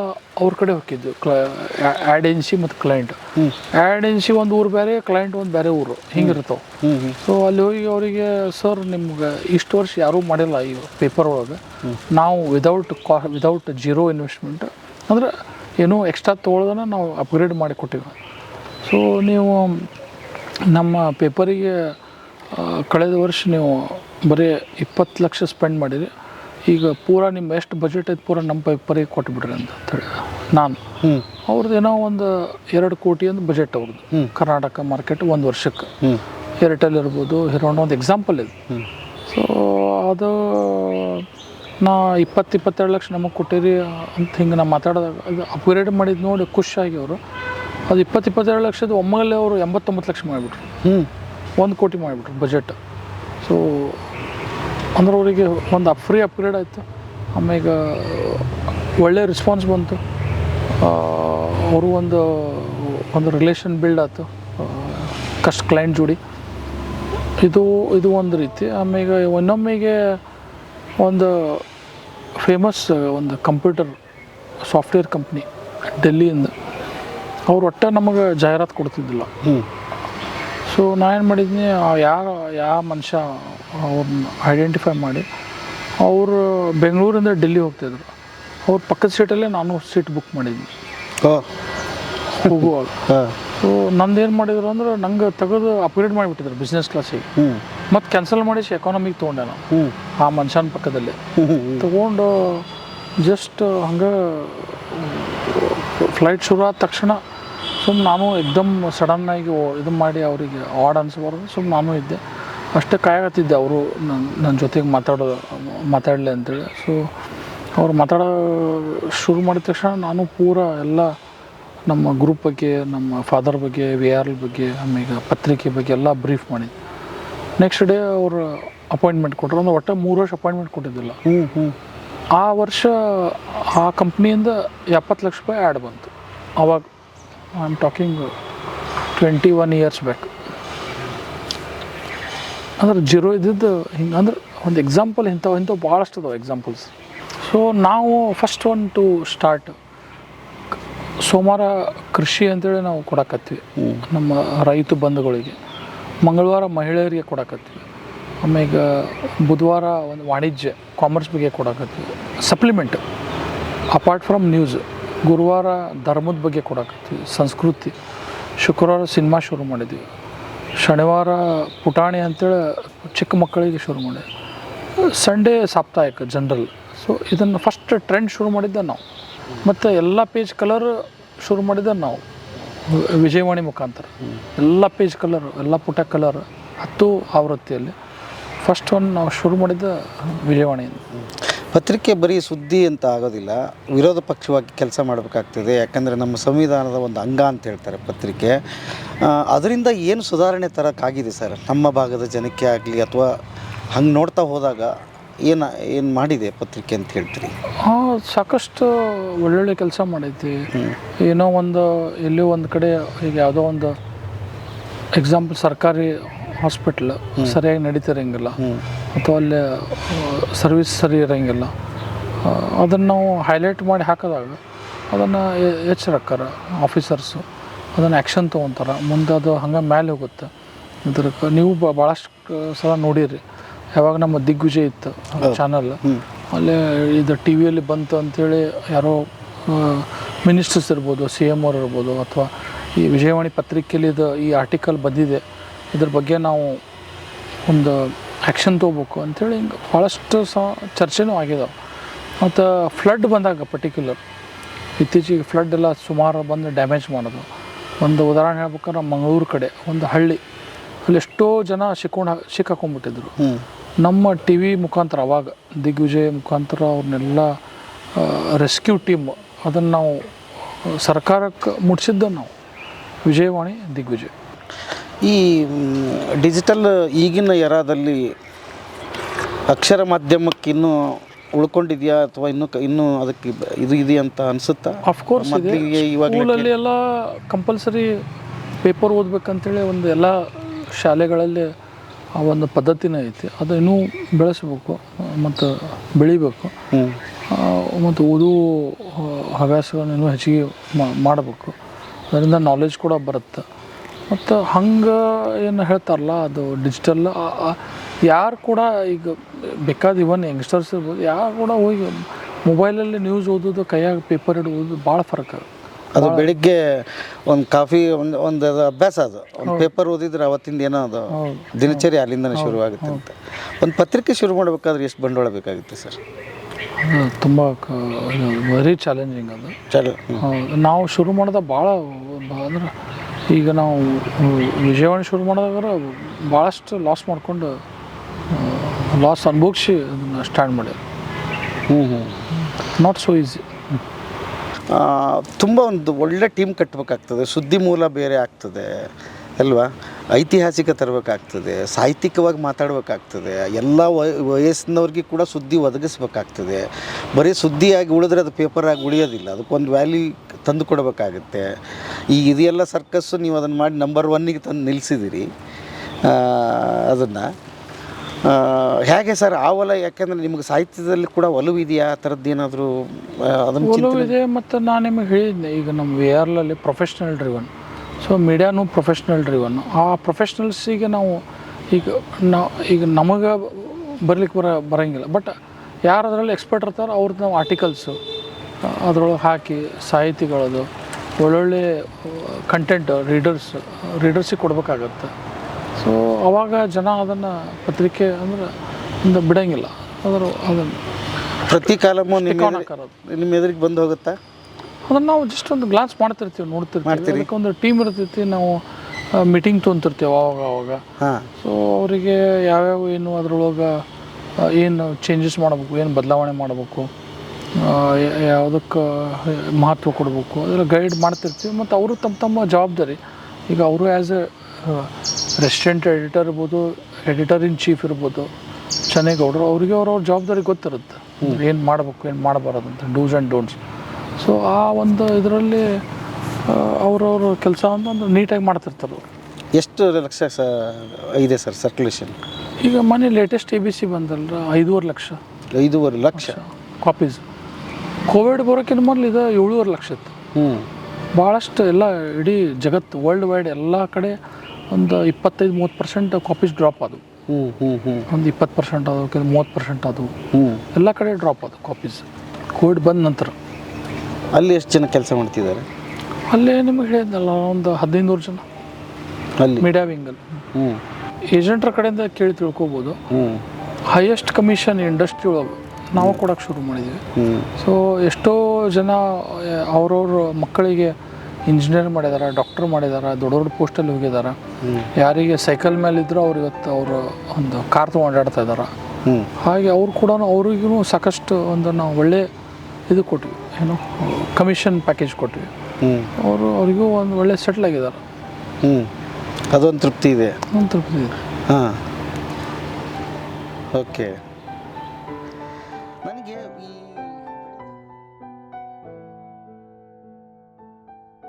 ಅವ್ರ ಕಡೆ ಹೋಗಿದ್ದು ಕ್ಲ ಆ್ಯಡ್ ಏಜೆನ್ಸಿ ಮತ್ತು ಕ್ಲೈಂಟ್ ಆ್ಯಡ್ ಏಜೆನ್ಸಿ ಒಂದು ಊರು ಬೇರೆ ಕ್ಲೈಂಟ್ ಒಂದು ಬೇರೆ ಊರು ಹಿಂಗಿರ್ತವೆ. ಸೊ ಅಲ್ಲಿ ಹೋಗಿ ಅವರಿಗೆ ಸರ್ ನಿಮ್ಗೆ ಇಷ್ಟು ವರ್ಷ ಯಾರೂ ಮಾಡಿಲ್ಲ ಈ ಪೇಪರ್ ಒಳಗೆ. ನಾವು ವಿದೌಟ್ ಕಾ ವಿದೌಟ್ ಜೀರೋ ಇನ್ವೆಸ್ಟ್ಮೆಂಟ್ ಅಂದ್ರೆ ಏನೂ ಎಕ್ಸ್ಟ್ರಾ ತೊಗೊಳ್ದನ ನಾವು ಅಪ್ಗ್ರೇಡ್ ಮಾಡಿ ಕೊಟ್ಟಿವಿ. ಸೊ ನೀವು ನಮ್ಮ ಪೇಪರಿಗೆ ಕಳೆದ ವರ್ಷ ನೀವು ಬರೀ ಇಪ್ಪತ್ತು ಲಕ್ಷ ಸ್ಪೆಂಡ್ ಮಾಡಿರಿ ಈಗ ಪೂರ ನಿಮ್ಮ ಎಷ್ಟು ಬಜೆಟ್ ಐತೆ ಪೂರ ನಮ್ಮ ಪೇಪರಿಗೆ ಕೊಟ್ಬಿಡ್ರಿ ಅಂತ ಹೇಳಿ. ನಾನು. ಅವ್ರದ್ದು ಏನೋ ಒಂದು ಎರಡು ಕೋಟಿ ಒಂದು ಬಜೆಟ್ ಅವ್ರದ್ದು ಕರ್ನಾಟಕ ಮಾರ್ಕೆಟ್ ಒಂದು ವರ್ಷಕ್ಕೆ. ಏರ್ಟೆಲ್ ಇರ್ಬೋದು ಹಿರೋಣ ಒಂದು ಎಕ್ಸಾಂಪಲ್ ಇದು. ಸೊ ಅದು ನಾ ಇಪ್ಪತ್ತು ಇಪ್ಪತ್ತೆರಡು ಲಕ್ಷ ನಮಗೆ ಕೊಟ್ಟಿರಿ ಅಂತ ಹಿಂಗೆ ನಾ ಮಾತಾಡಿದಾಗ ಅದು ಅಪ್ಗ್ರೇಡ್ ಮಾಡಿದ್ದು ನೋಡಿ ಖುಷಿಯಾಗಿ ಅವರು. ಅದು ಇಪ್ಪತ್ತು ಇಪ್ಪತ್ತೆರಡು ಲಕ್ಷದ ಒಮ್ಮೆಲೆ ಅವರು ಎಂಬತ್ತೊಂಬತ್ತು ಲಕ್ಷ ಮಾಡಿಬಿಟ್ರು. ಹ್ಞೂ ಒಂದು ಕೋಟಿ ಮಾಡಿಬಿಟ್ರು ಬಜೆಟ್ ಸೊ ಅಂದ್ರೆ ಅವರಿಗೆ ಒಂದು ಫ್ರೀ ಅಪ್ಗ್ರೇಡ್ ಆಯಿತು. ಆಮೇಲೆ ಒಳ್ಳೆ ರೆಸ್ಪಾನ್ಸ್ ಬಂತು. ಅವರು ಒಂದು ಒಂದು ರಿಲೇಷನ್ ಬಿಲ್ಡ್ ಆಯ್ತು ಕಷ್ಟ ಕ್ಲೈಂಟ್ ಜೋಡಿ. ಇದು ಇದು ಒಂದು ರೀತಿ. ಆಮೇಲೆ ಇನ್ನೊಮ್ಮೆಗೆ ಒಂದು ಫೇಮಸ್ ಒಂದು ಕಂಪ್ಯೂಟರ್ ಸಾಫ್ಟ್ವೇರ್ ಕಂಪ್ನಿ ಡೆಲ್ಲಿಯಿಂದ ಅವ್ರು ಒಟ್ಟು ನಮಗೆ ಜಾಹೀರಾತು ಕೊಡ್ತಿದ್ದಿಲ್ಲ. ಹ್ಞೂ ಸೊ ನಾನು ಏನು ಮಾಡಿದ್ನಿ ಯಾರು ಯಾವ ಮನುಷ್ಯ ಅವ್ರನ್ನ ಐಡೆಂಟಿಫೈ ಮಾಡಿ ಅವರು ಬೆಂಗಳೂರಿಂದ ಡೆಲ್ಲಿ ಹೋಗ್ತಿದ್ರು. ಅವ್ರ ಪಕ್ಕದ ಸೀಟಲ್ಲೇ ನಾನು ಸೀಟ್ ಬುಕ್ ಮಾಡಿದ್ನಿ. ಹೋಗುವಾಗ. ಹಾಂ. ಸೊ ನಂದು ಏನು ಮಾಡಿದ್ರು ಅಂದ್ರೆ ನಂಗೆ ತೆಗೆದು ಅಪ್ಗ್ರೇಡ್ ಮಾಡಿಬಿಟ್ಟಿದ್ರು ಬಿಸ್ನೆಸ್ ಕ್ಲಾಸಿಗೆ ಮತ್ತು ಕ್ಯಾನ್ಸಲ್ ಮಾಡಿ ಎಕಾನಮಿಗೆ ತೊಗೊಂಡೆ ನಾನು. ಆ ಮನುಷ್ಯನ ಪಕ್ಕದಲ್ಲಿ. ತೊಗೊಂಡು ಜಸ್ಟ್ ಹಂಗೆ ಫ್ಲೈಟ್ ಶುರು ಆದ ತಕ್ಷಣ ಸುಮ್ಮನೆ ನಾನು ಎಕ್ದಮ್ ಸಡನ್ನಾಗಿ ಇದು ಮಾಡಿ ಅವರಿಗೆ ಆಡ್ ಅನ್ಸ್ಬಾರ್ದು ಸುಮ್ಮನೆ ನಾನು ಇದ್ದೆ. ಅಷ್ಟೇ ಕಾಯಕತ್ತಿದ್ದೆ ಅವರು ನನ್ನ ನನ್ನ ಜೊತೆಗೆ ಮಾತಾಡೋ ಮಾತಾಡಲಿ ಅಂತೇಳಿ. ಸೊ ಅವ್ರು ಮಾತಾಡೋ ಶುರು ಮಾಡಿದ ತಕ್ಷಣ ನಾನು ಪೂರ ಎಲ್ಲ ನಮ್ಮ ಗ್ರೂಪ್ ಬಗ್ಗೆ ನಮ್ಮ ಫಾದರ್ ಬಗ್ಗೆ ವಿ ಆರ್ ಎಲ್ ಬಗ್ಗೆ ಆಮೇಲೆ ಪತ್ರಿಕೆ ಬಗ್ಗೆ ಎಲ್ಲ ಬ್ರೀಫ್ ಮಾಡಿದ್ದೆ. ನೆಕ್ಸ್ಟ್ ಡೇ ಅವರು ಅಪಾಯಿಂಟ್ಮೆಂಟ್ ಕೊಟ್ಟರು ಅಂದ್ರೆ ಒಟ್ಟು ಮೂರು ವರ್ಷ ಅಪಾಯಿಂಟ್ಮೆಂಟ್ ಕೊಟ್ಟಿದ್ದಿಲ್ಲ. ಹ್ಞೂ ಹ್ಞೂ ಆ ವರ್ಷ ಆ ಕಂಪ್ನಿಯಿಂದ ಎಪ್ಪತ್ತು ಲಕ್ಷ ರೂಪಾಯಿ ಆ್ಯಡ್ ಬಂತು. ಅವಾಗ I am talking twenty one years back ಅಂದ್ರೆ ಜೀರೋ ಇದ್ದಿದ್ದು ಹಿಂಗೆ ಅಂದ್ರೆ ಒಂದು ಎಕ್ಸಾಂಪಲ್ ಇಂಥವು ಇಂಥವು ಭಾಳಷ್ಟು ಅದಾವೆ ಎಕ್ಸಾಂಪಲ್ಸ್ ಸೊ ನಾವು ಫಸ್ಟ್ ಒನ್ ಟು ಸ್ಟಾರ್ಟ್ ಸೋಮವಾರ ಕೃಷಿ ಅಂತೇಳಿ ನಾವು ಕೊಡಕತ್ತೀವಿ. ನಮ್ಮ ರೈತ ಬಂಧುಗಳಿಗೆ. ಮಂಗಳವಾರ ಮಹಿಳೆಯರಿಗೆ ಕೊಡಕತ್ತೀವಿ. ಆಮೇಲೆ ಬುಧವಾರ ಒಂದು ವಾಣಿಜ್ಯ ಕಾಮರ್ಸ್ ಬಗ್ಗೆ ಕೊಡಕತ್ತೀವಿ. ಸಪ್ಲಿಮೆಂಟ್ ಅಪಾರ್ಟ್ ಫ್ರಮ್ ನ್ಯೂಸ್ ಗುರುವಾರ ಧರ್ಮದ ಬಗ್ಗೆ ಕೊಡಕತ್ತೀವಿ, ಸಂಸ್ಕೃತಿ. ಶುಕ್ರವಾರ ಸಿನಿಮಾ ಶುರು ಮಾಡಿದ್ವಿ. ಶನಿವಾರ ಪುಟಾಣಿ ಅಂತೇಳಿ ಚಿಕ್ಕ ಮಕ್ಕಳಿಗೆ ಶುರು ಮಾಡಿದ್ವಿ. ಸಂಡೇ ಸಾಪ್ತಾಹಿಕ ಜನರಲ್ ಸೊ ಇದನ್ನು ಫಸ್ಟ್ ಟ್ರೆಂಡ್ ಶುರು ಮಾಡಿದ್ದೆ ನಾವು. ಮತ್ತು ಎಲ್ಲ ಪೇಜ್ ಕಲರ್ ಶುರು ಮಾಡಿದ್ದೆ ನಾವು. ವಿಜಯವಾಣಿ ಮುಖಾಂತರ. ಎಲ್ಲ ಪೇಜ್ ಕಲರ್ ಎಲ್ಲ ಪುಟ ಕಲರ್ ಹತ್ತು ಆವೃತ್ತಿಯಲ್ಲಿ. ಫಸ್ಟ್ ಒನ್ ನಾವು ಶುರು ಮಾಡಿದ್ದ ವಿಜಯವಾಣಿಯಿಂದ. ಪತ್ರಿಕೆ ಬರೀ ಸುದ್ದಿ ಅಂತ ಆಗೋದಿಲ್ಲ ವಿರೋಧ ಪಕ್ಷವಾಗಿ ಕೆಲಸ ಮಾಡಬೇಕಾಗ್ತದೆ ಯಾಕಂದರೆ ನಮ್ಮ ಸಂವಿಧಾನದ ಒಂದು ಅಂಗ ಅಂತ ಹೇಳ್ತಾರೆ ಪತ್ರಿಕೆ. ಅದರಿಂದ ಏನು ಸುಧಾರಣೆ ತರೋಕ್ಕಾಗಿದೆ ಸರ್? ನಮ್ಮ ಭಾಗದ ಜನಕ್ಕೆ ಆಗಲಿ ಅಥವಾ ಹಂಗೆ ನೋಡ್ತಾ ಹೋದಾಗ ಏನು ಏನು ಮಾಡಿದೆ ಪತ್ರಿಕೆ ಅಂತ ಹೇಳ್ತೀರಿ? ಹಾಂ ಸಾಕಷ್ಟು ಒಳ್ಳೊಳ್ಳೆ ಕೆಲಸ ಮಾಡೈತಿ ಏನೋ ಒಂದು ಎಲ್ಲೋ ಒಂದು ಕಡೆ ಈಗ ಯಾವುದೋ ಒಂದು ಎಕ್ಸಾಂಪಲ್ ಸರ್ಕಾರಿ ಹಾಸ್ಪಿಟ್ಲ್ ಸರಿಯಾಗಿ ನಡೀತಿರಂಗಿಲ್ಲ. ಅಥವಾ ಅಲ್ಲಿ ಸರ್ವಿಸ್ ಸರಿ ಇರೋಂಗಿಲ್ಲ. ಅದನ್ನು ನಾವು ಹೈಲೈಟ್ ಮಾಡಿ ಹಾಕಿದಾಗ ಅದನ್ನು ಎಚ್ಚರಕ್ಕಾರ ಆಫೀಸರ್ಸು ಅದನ್ನು ಆ್ಯಕ್ಷನ್ ತೊಗೊತಾರೆ. ಮುಂದೆ ಅದು ಹಂಗೆ ಮೇಲೆ ಹೋಗುತ್ತೆ. ಇದ್ರಕ್ಕೆ ನೀವು ಭಾಳಷ್ಟು ಸಲ ನೋಡಿರಿ. ಯಾವಾಗ ನಮ್ಮ ದಿಗ್ವಿಜಯ ಇತ್ತು ಚಾನಲ್ ಅಲ್ಲಿ ಇದು ಟಿ ವಿಯಲ್ಲಿ ಬಂತು ಅಂಥೇಳಿ ಯಾರೋ ಮಿನಿಸ್ಟರ್ಸ್ ಇರ್ಬೋದು ಸಿ ಎಂ ಅವ್ರು ಇರ್ಬೋದು ಅಥವಾ ಈ ವಿಜಯವಾಣಿ ಪತ್ರಿಕೆಯಲ್ಲಿ ಇದು ಈ ಆರ್ಟಿಕಲ್ ಬಂದಿದೆ. ಇದ್ರ ಬಗ್ಗೆ ನಾವು ಒಂದು ಆ್ಯಕ್ಷನ್ ತೊಗೋಬೇಕು ಅಂಥೇಳಿ ಹಿಂಗೆ ಭಾಳಷ್ಟು ಸಹ ಚರ್ಚೆನೂ ಆಗಿದಾವೆ ಮತ್ತು ಫ್ಲಡ್ ಬಂದಾಗ ಪರ್ಟಿಕ್ಯುಲರ್ ಇತ್ತೀಚೆಗೆ ಫ್ಲಡ್ ಎಲ್ಲ ಸುಮಾರು ಬಂದು ಡ್ಯಾಮೇಜ್ ಮಾಡೋದು ಒಂದು ಉದಾಹರಣೆ ಹೇಳ್ಬೇಕಾದ್ರೆ ಮಂಗಳೂರು ಕಡೆ ಒಂದು ಹಳ್ಳಿ ಅಲ್ಲಿ ಎಷ್ಟೋ ಜನ ಸಿಕ್ಕೊಂಡು ಸಿಕ್ಕಾಕೊಂಡ್ಬಿಟ್ಟಿದ್ರು ನಮ್ಮ ಟಿ ವಿ ಮುಖಾಂತರ ಅವಾಗ ದಿಗ್ವಿಜಯ್ ಮುಖಾಂತರ ಅವ್ರನ್ನೆಲ್ಲ ರೆಸ್ಕ್ಯೂ ಟೀಮ್ ಅದನ್ನು ನಾವು ಸರ್ಕಾರಕ್ಕೆ ಮುಟ್ಸಿದ್ದು ನಾವು. ವಿಜಯವಾಣಿ ದಿಗ್ವಿಜಯ್. ಈ ಡಿಜಿಟಲ್ ಈಗಿನ ಎರಾದಲ್ಲಿ ಅಕ್ಷರ ಮಾಧ್ಯಮಕ್ಕೆ ಇನ್ನೂ ಉಳ್ಕೊಂಡಿದೆಯಾ ಅಥವಾ ಇನ್ನೂ ಇನ್ನೂ ಅದಕ್ಕೆ ಇದು ಇದೆಯಾ ಅಂತ ಅನಿಸುತ್ತಾ? ಅಫ್ಕೋರ್ಸ್ ಸ್ಕೂಲಲ್ಲಿ ಎಲ್ಲ ಕಂಪಲ್ಸರಿ ಪೇಪರ್ ಓದಬೇಕಂತೇಳಿ ಒಂದು ಎಲ್ಲ ಶಾಲೆಗಳಲ್ಲಿ ಆ ಒಂದು ಪದ್ಧತಿನೇ ಐತಿ. ಅದು ಇನ್ನೂ ಬೆಳೆಸಬೇಕು ಮತ್ತು ಬೆಳಿಬೇಕು. ಮತ್ತು ಓದು ಹವ್ಯಾಸಗಳನ್ನ ಇನ್ನೂ ಹೆಚ್ಚಿಗೆ ಮಾಡಬೇಕು. ಅದರಿಂದ ನಾಲೆಜ್ ಕೂಡ ಬರುತ್ತೆ. ಮತ್ತು ಹಂಗೆ ಏನು ಹೇಳ್ತಾರಲ್ಲ ಅದು ಡಿಜಿಟಲ್ ಯಾರು ಕೂಡ ಈಗ ಬೇಕಾದ ಇವನ್ ಯಂಗ್ಸ್ಟರ್ಸ್ ಇರ್ಬೋದು ಯಾರು ಕೂಡ ಹೋಗಿ ಮೊಬೈಲಲ್ಲಿ ನ್ಯೂಸ್ ಓದೋದು ಕೈಯಾಗ ಪೇಪರ್ ಓದೋದು ಭಾಳ ಫರಕ ಅದು ಬೆಳಿಗ್ಗೆ ಒಂದು ಕಾಫಿ ಒಂದು ಒಂದು ಅದು ಅಭ್ಯಾಸ ಅದು. ಒಂದು ಪೇಪರ್ ಓದಿದ್ರೆ ಅವತ್ತಿಂದ ಏನೋ ಅದು ದಿನಚರಿ ಅಲ್ಲಿಂದನೇ ಶುರುವಾಗುತ್ತೆ ಅಂತ. ಒಂದು ಪತ್ರಿಕೆ ಶುರು ಮಾಡಬೇಕಾದ್ರೆ ಎಷ್ಟು ಬಂಡವಾಳ ಬೇಕಾಗುತ್ತೆ ಸರ್? ತುಂಬ ವೆರಿ ಚಾಲೆಂಜಿಂಗ್ ಅದು. ನಾವು ಶುರು ಮಾಡಿದ ಭಾಳ ಅಂದ್ರೆ ಈಗ ನಾವು ವಿಜಯವಾಣಿ ಶುರು ಮಾಡಿದಾಗ ಭಾಳಷ್ಟು ಲಾಸ್ ಮಾಡಿಕೊಂಡು ಲಾಸ್ ಅನುಭವಿಸಿ ಅದನ್ನು ಸ್ಟ್ಯಾಂಡ್ ಮಾಡ್ಯಾರ ಹ್ಞೂ ಹ್ಞೂ ನಾಟ್ ಸೋ ಈಸಿ ತುಂಬ ಒಂದು ಒಳ್ಳೆ ಟೀಮ್ ಕಟ್ಟಬೇಕಾಗ್ತದೆ ಸುದ್ದಿ ಮೂಲ ಬೇರೆ ಆಗ್ತದೆ ಅಲ್ವಾ? ಐತಿಹಾಸಿಕ ತರಬೇಕಾಗ್ತದೆ ಸಾಹಿತ್ಯಿಕವಾಗಿ ಮಾತಾಡಬೇಕಾಗ್ತದೆ ಎಲ್ಲ ವಯ ವಯಸ್ಸಿನವ್ರಿಗೆ ಕೂಡ ಸುದ್ದಿ ಒದಗಿಸ್ಬೇಕಾಗ್ತದೆ. ಬರೀ ಸುದ್ದಿಯಾಗಿ ಉಳಿದ್ರೆ ಅದು ಪೇಪರಾಗಿ ಉಳಿಯೋದಿಲ್ಲ. ಅದಕ್ಕೊಂದು ವ್ಯಾಲ್ಯೂ ತಂದು ಕೊಡಬೇಕಾಗುತ್ತೆ ಈ ಇದೆಲ್ಲ ಸರ್ಕಸ್ಸು ನೀವು ಅದನ್ನು ಮಾಡಿ ನಂಬರ್ ಒನ್ನಿಗೆ ತಂದು ನಿಲ್ಲಿಸಿದ್ದೀರಿ ಅದನ್ನು. ಹೇಗೆ ಸರ್ ಆ ಒಲ? ಯಾಕೆಂದರೆ ನಿಮಗೆ ಸಾಹಿತ್ಯದಲ್ಲಿ ಕೂಡ ಒಲವು ಇದೆಯಾ ಆ ಥರದ್ದು ಏನಾದರೂ ಅದನ್ನು ಒಲವು ಇದೆ ಮತ್ತು ನಾನು ನಿಮಗೆ ಹೇಳಿದ್ದೆ, ಈಗ ನಮ್ಮ ವಿ ಆರ್ಲಲ್ಲಿ ಪ್ರೊಫೆಷ್ನಲ್ ಡ್ರಿವನ್ ಸೊ ಮೀಡಿಯಾನು ಪ್ರೊಫೆಷ್ನಲ್ ಡ್ರಿವನ್ ಆ ಪ್ರೊಫೆಷ್ನಲ್ಸಿಗೆ ನಾವು ಈಗ ನಾವು ಈಗ ನಮಗೆ ಬರಲಿಕ್ಕೆ ಬರ, ಬರೋಂಗಿಲ್ಲ. ಬಟ್ ಯಾರು ಅದರಲ್ಲಿ ಎಕ್ಸ್ಪರ್ಟ್ ಇರ್ತಾರೋ ಅವ್ರದ್ದು ನಾವು ಆರ್ಟಿಕಲ್ಸು ಅದರೊಳಗೆ ಹಾಕಿ ಸಾಹಿತಿಗಳದು ಒಳ್ಳೊಳ್ಳೆ ಕಂಟೆಂಟ್ ರೀಡರ್ಸ್ ರೀಡರ್ಸಿಗೆ ಕೊಡಬೇಕಾಗತ್ತೆ. ಸೊ ಅವಾಗ ಜನ ಅದನ್ನು ಪತ್ರಿಕೆ ಅಂದ್ರೆ ಒಂದು ಬಿಡೋಂಗಿಲ್ಲ. ಅದರ ಅದನ್ನು ಪ್ರತಿ ಕಾಲಮು ನಿಮ್ಮ ಎದುರಿಗೆ ಬಂದು ಹೋಗುತ್ತಾ? ಅದನ್ನು ನಾವು ಜಸ್ಟ್ ಒಂದು ಗ್ಲಾನ್ಸ್ ಮಾಡ್ತಿರ್ತೀವಿ ನೋಡ್ತಿರ್ತೀವಿ. ಒಂದು ಟೀಮ್ ಇರ್ತೈತಿ ನಾವು ಮೀಟಿಂಗ್ ತೊಗೊಂತಿರ್ತೀವಿ ಅವಾಗ ಅವಾಗ. ಸೊ ಅವರಿಗೆ ಯಾವ್ಯಾವ ಏನು ಅದ್ರೊಳಗೆ ಏನು ಚೇಂಜಸ್ ಮಾಡಬೇಕು ಏನು ಬದಲಾವಣೆ ಮಾಡಬೇಕು. ಯಾವುದಕ್ಕೆ ಮಹತ್ವ ಕೊಡಬೇಕು. ಅದೆಲ್ಲ ಗೈಡ್ ಮಾಡ್ತಿರ್ತೀವಿ. ಮತ್ತು ಅವರು ತಮ್ಮ ತಮ್ಮ ಜವಾಬ್ದಾರಿ. ಈಗ ಅವರು ಆ್ಯಸ್ ಎ ರೆಸಿಡೆಂಟ್ ಎಡಿಟರ್ ಇರ್ಬೋದು ಎಡಿಟರ್ ಇನ್ ಚೀಫ್ ಇರ್ಬೋದು ಚೆನ್ನೈಗೌಡರು ಅವರಿಗೆ ಅವ್ರವ್ರ ಜವಾಬ್ದಾರಿ ಗೊತ್ತಿರುತ್ತೆ. ಏನು ಮಾಡಬೇಕು ಏನು ಮಾಡಬಾರದು ಅಂತ. ಡೂಸ್ ಆ್ಯಂಡ್ ಡೋಂಟ್ಸ್ ಸೊ ಆ ಒಂದು ಇದರಲ್ಲಿ ಅವ್ರವ್ರ ಕೆಲಸ ಅಂತಂದ್ರೆ ಒಂದು ನೀಟಾಗಿ ಮಾಡ್ತಿರ್ತಾರೆ ಅವ್ರು. ಎಷ್ಟು ಲಕ್ಷ ಸ ಇದೆ ಸರ್ ಸರ್ಕ್ಯುಲೇಷನ್ ಈಗ ಮೊನ್ನೆ ಲೇಟೆಸ್ಟ್ ಎ ಬಿ ಸಿ ಬಂದಲ್ಲ ಐದೂವರೆ ಲಕ್ಷ. ಐದೂವರೆ ಲಕ್ಷ? ಕಾಪೀಸ್ ಕೋವಿಡ್ ಬರೋಕ್ಕಿಂತ ಮೊದಲು ಇದು ಏಳುವರೆ ಲಕ್ಷ ಇತ್ತು. ಹ್ಞೂ ಭಾಳಷ್ಟು ಎಲ್ಲ ಇಡೀ ಜಗತ್ತು ವರ್ಲ್ಡ್ ವೈಡ್ ಎಲ್ಲ ಕಡೆ ಒಂದು ಇಪ್ಪತ್ತೈದು ಮೂವತ್ತು ಪರ್ಸೆಂಟ್ ಕಾಪೀಸ್ ಡ್ರಾಪ್ ಅದು ಹ್ಞೂ ಹ್ಞೂ ಹ್ಞೂ ಒಂದು ಇಪ್ಪತ್ತು ಪರ್ಸೆಂಟ್ ಅದು ಕೆಲವು ಮೂವತ್ತು ಪರ್ಸೆಂಟ್ ಅದು ಹ್ಞೂ ಎಲ್ಲ ಕಡೆ ಡ್ರಾಪ್ ಅದು ಕಾಪೀಸ್ ಕೋವಿಡ್ ಬಂದ ನಂತರ. ಅಲ್ಲಿ ಎಷ್ಟು ಜನ ಕೆಲಸ ಮಾಡ್ತಿದ್ದಾರೆ? ಅಲ್ಲೇ ನಿಮಗೆ ಹೇಳಿದ್ನಲ್ಲ ಒಂದು ಹದಿನೈದು ನೂರು ಜನ. ಅಲ್ಲಿ. ಮೀಡಿಯಾ ವಿಂಗಲ್ಲಿ ಹ್ಞೂ ಏಜೆಂಟ್ರ ಕಡೆಯಿಂದ ಕೇಳಿ ತಿಳ್ಕೊಬೋದು. ಹ್ಞೂ ಹೈಯೆಸ್ಟ್ ಕಮಿಷನ್ ಇಂಡಸ್ಟ್ರಿ ಒಳಗೆ. ನಾವು ಕೊಡೋಕ್ಕೆ ಶುರು ಮಾಡಿದ್ವಿ. ಹ್ಞೂ ಸೊ ಎಷ್ಟೋ ಜನ ಅವ್ರವ್ರ ಮಕ್ಕಳಿಗೆ ಇಂಜಿನಿಯರ್ ಮಾಡಿದಾರೆ ಡಾಕ್ಟರ್ ಮಾಡಿದ್ದಾರೆ ದೊಡ್ಡ ದೊಡ್ಡ ಪೋಸ್ಟಲ್ಲಿ ಹೋಗಿದ್ದಾರೆ ಯಾರಿಗೆ ಸೈಕಲ್ ಮೇಲೆ ಇದ್ದರೂ ಅವ್ರು ಇವತ್ತು ಅವರು ಒಂದು ಕಾರ್ ಓಡಾಡ್ತಾ ಇದ್ದಾರೆ ಹಾಗೆ ಅವ್ರು ಕೂಡ ಅವ್ರಿಗೂ ಸಾಕಷ್ಟು ಒಂದು ನಾವು ಒಳ್ಳೆ ಇದು ಕೊಟ್ವಿ. ಏನು ಕಮಿಷನ್ ಪ್ಯಾಕೇಜ್ ಕೊಟ್ವಿ. ಅವರು ಅವರಿಗೂ ಒಂದು ಒಳ್ಳೆ ಸೆಟ್ಲ್ ಆಗಿದ್ದಾರೆ ಹ್ಞೂ ಅದೊಂದು ತೃಪ್ತಿ ಇದೆ. ಒಂದು ತೃಪ್ತಿ ಇದೆ. ಹಾಂ. ಓಕೆ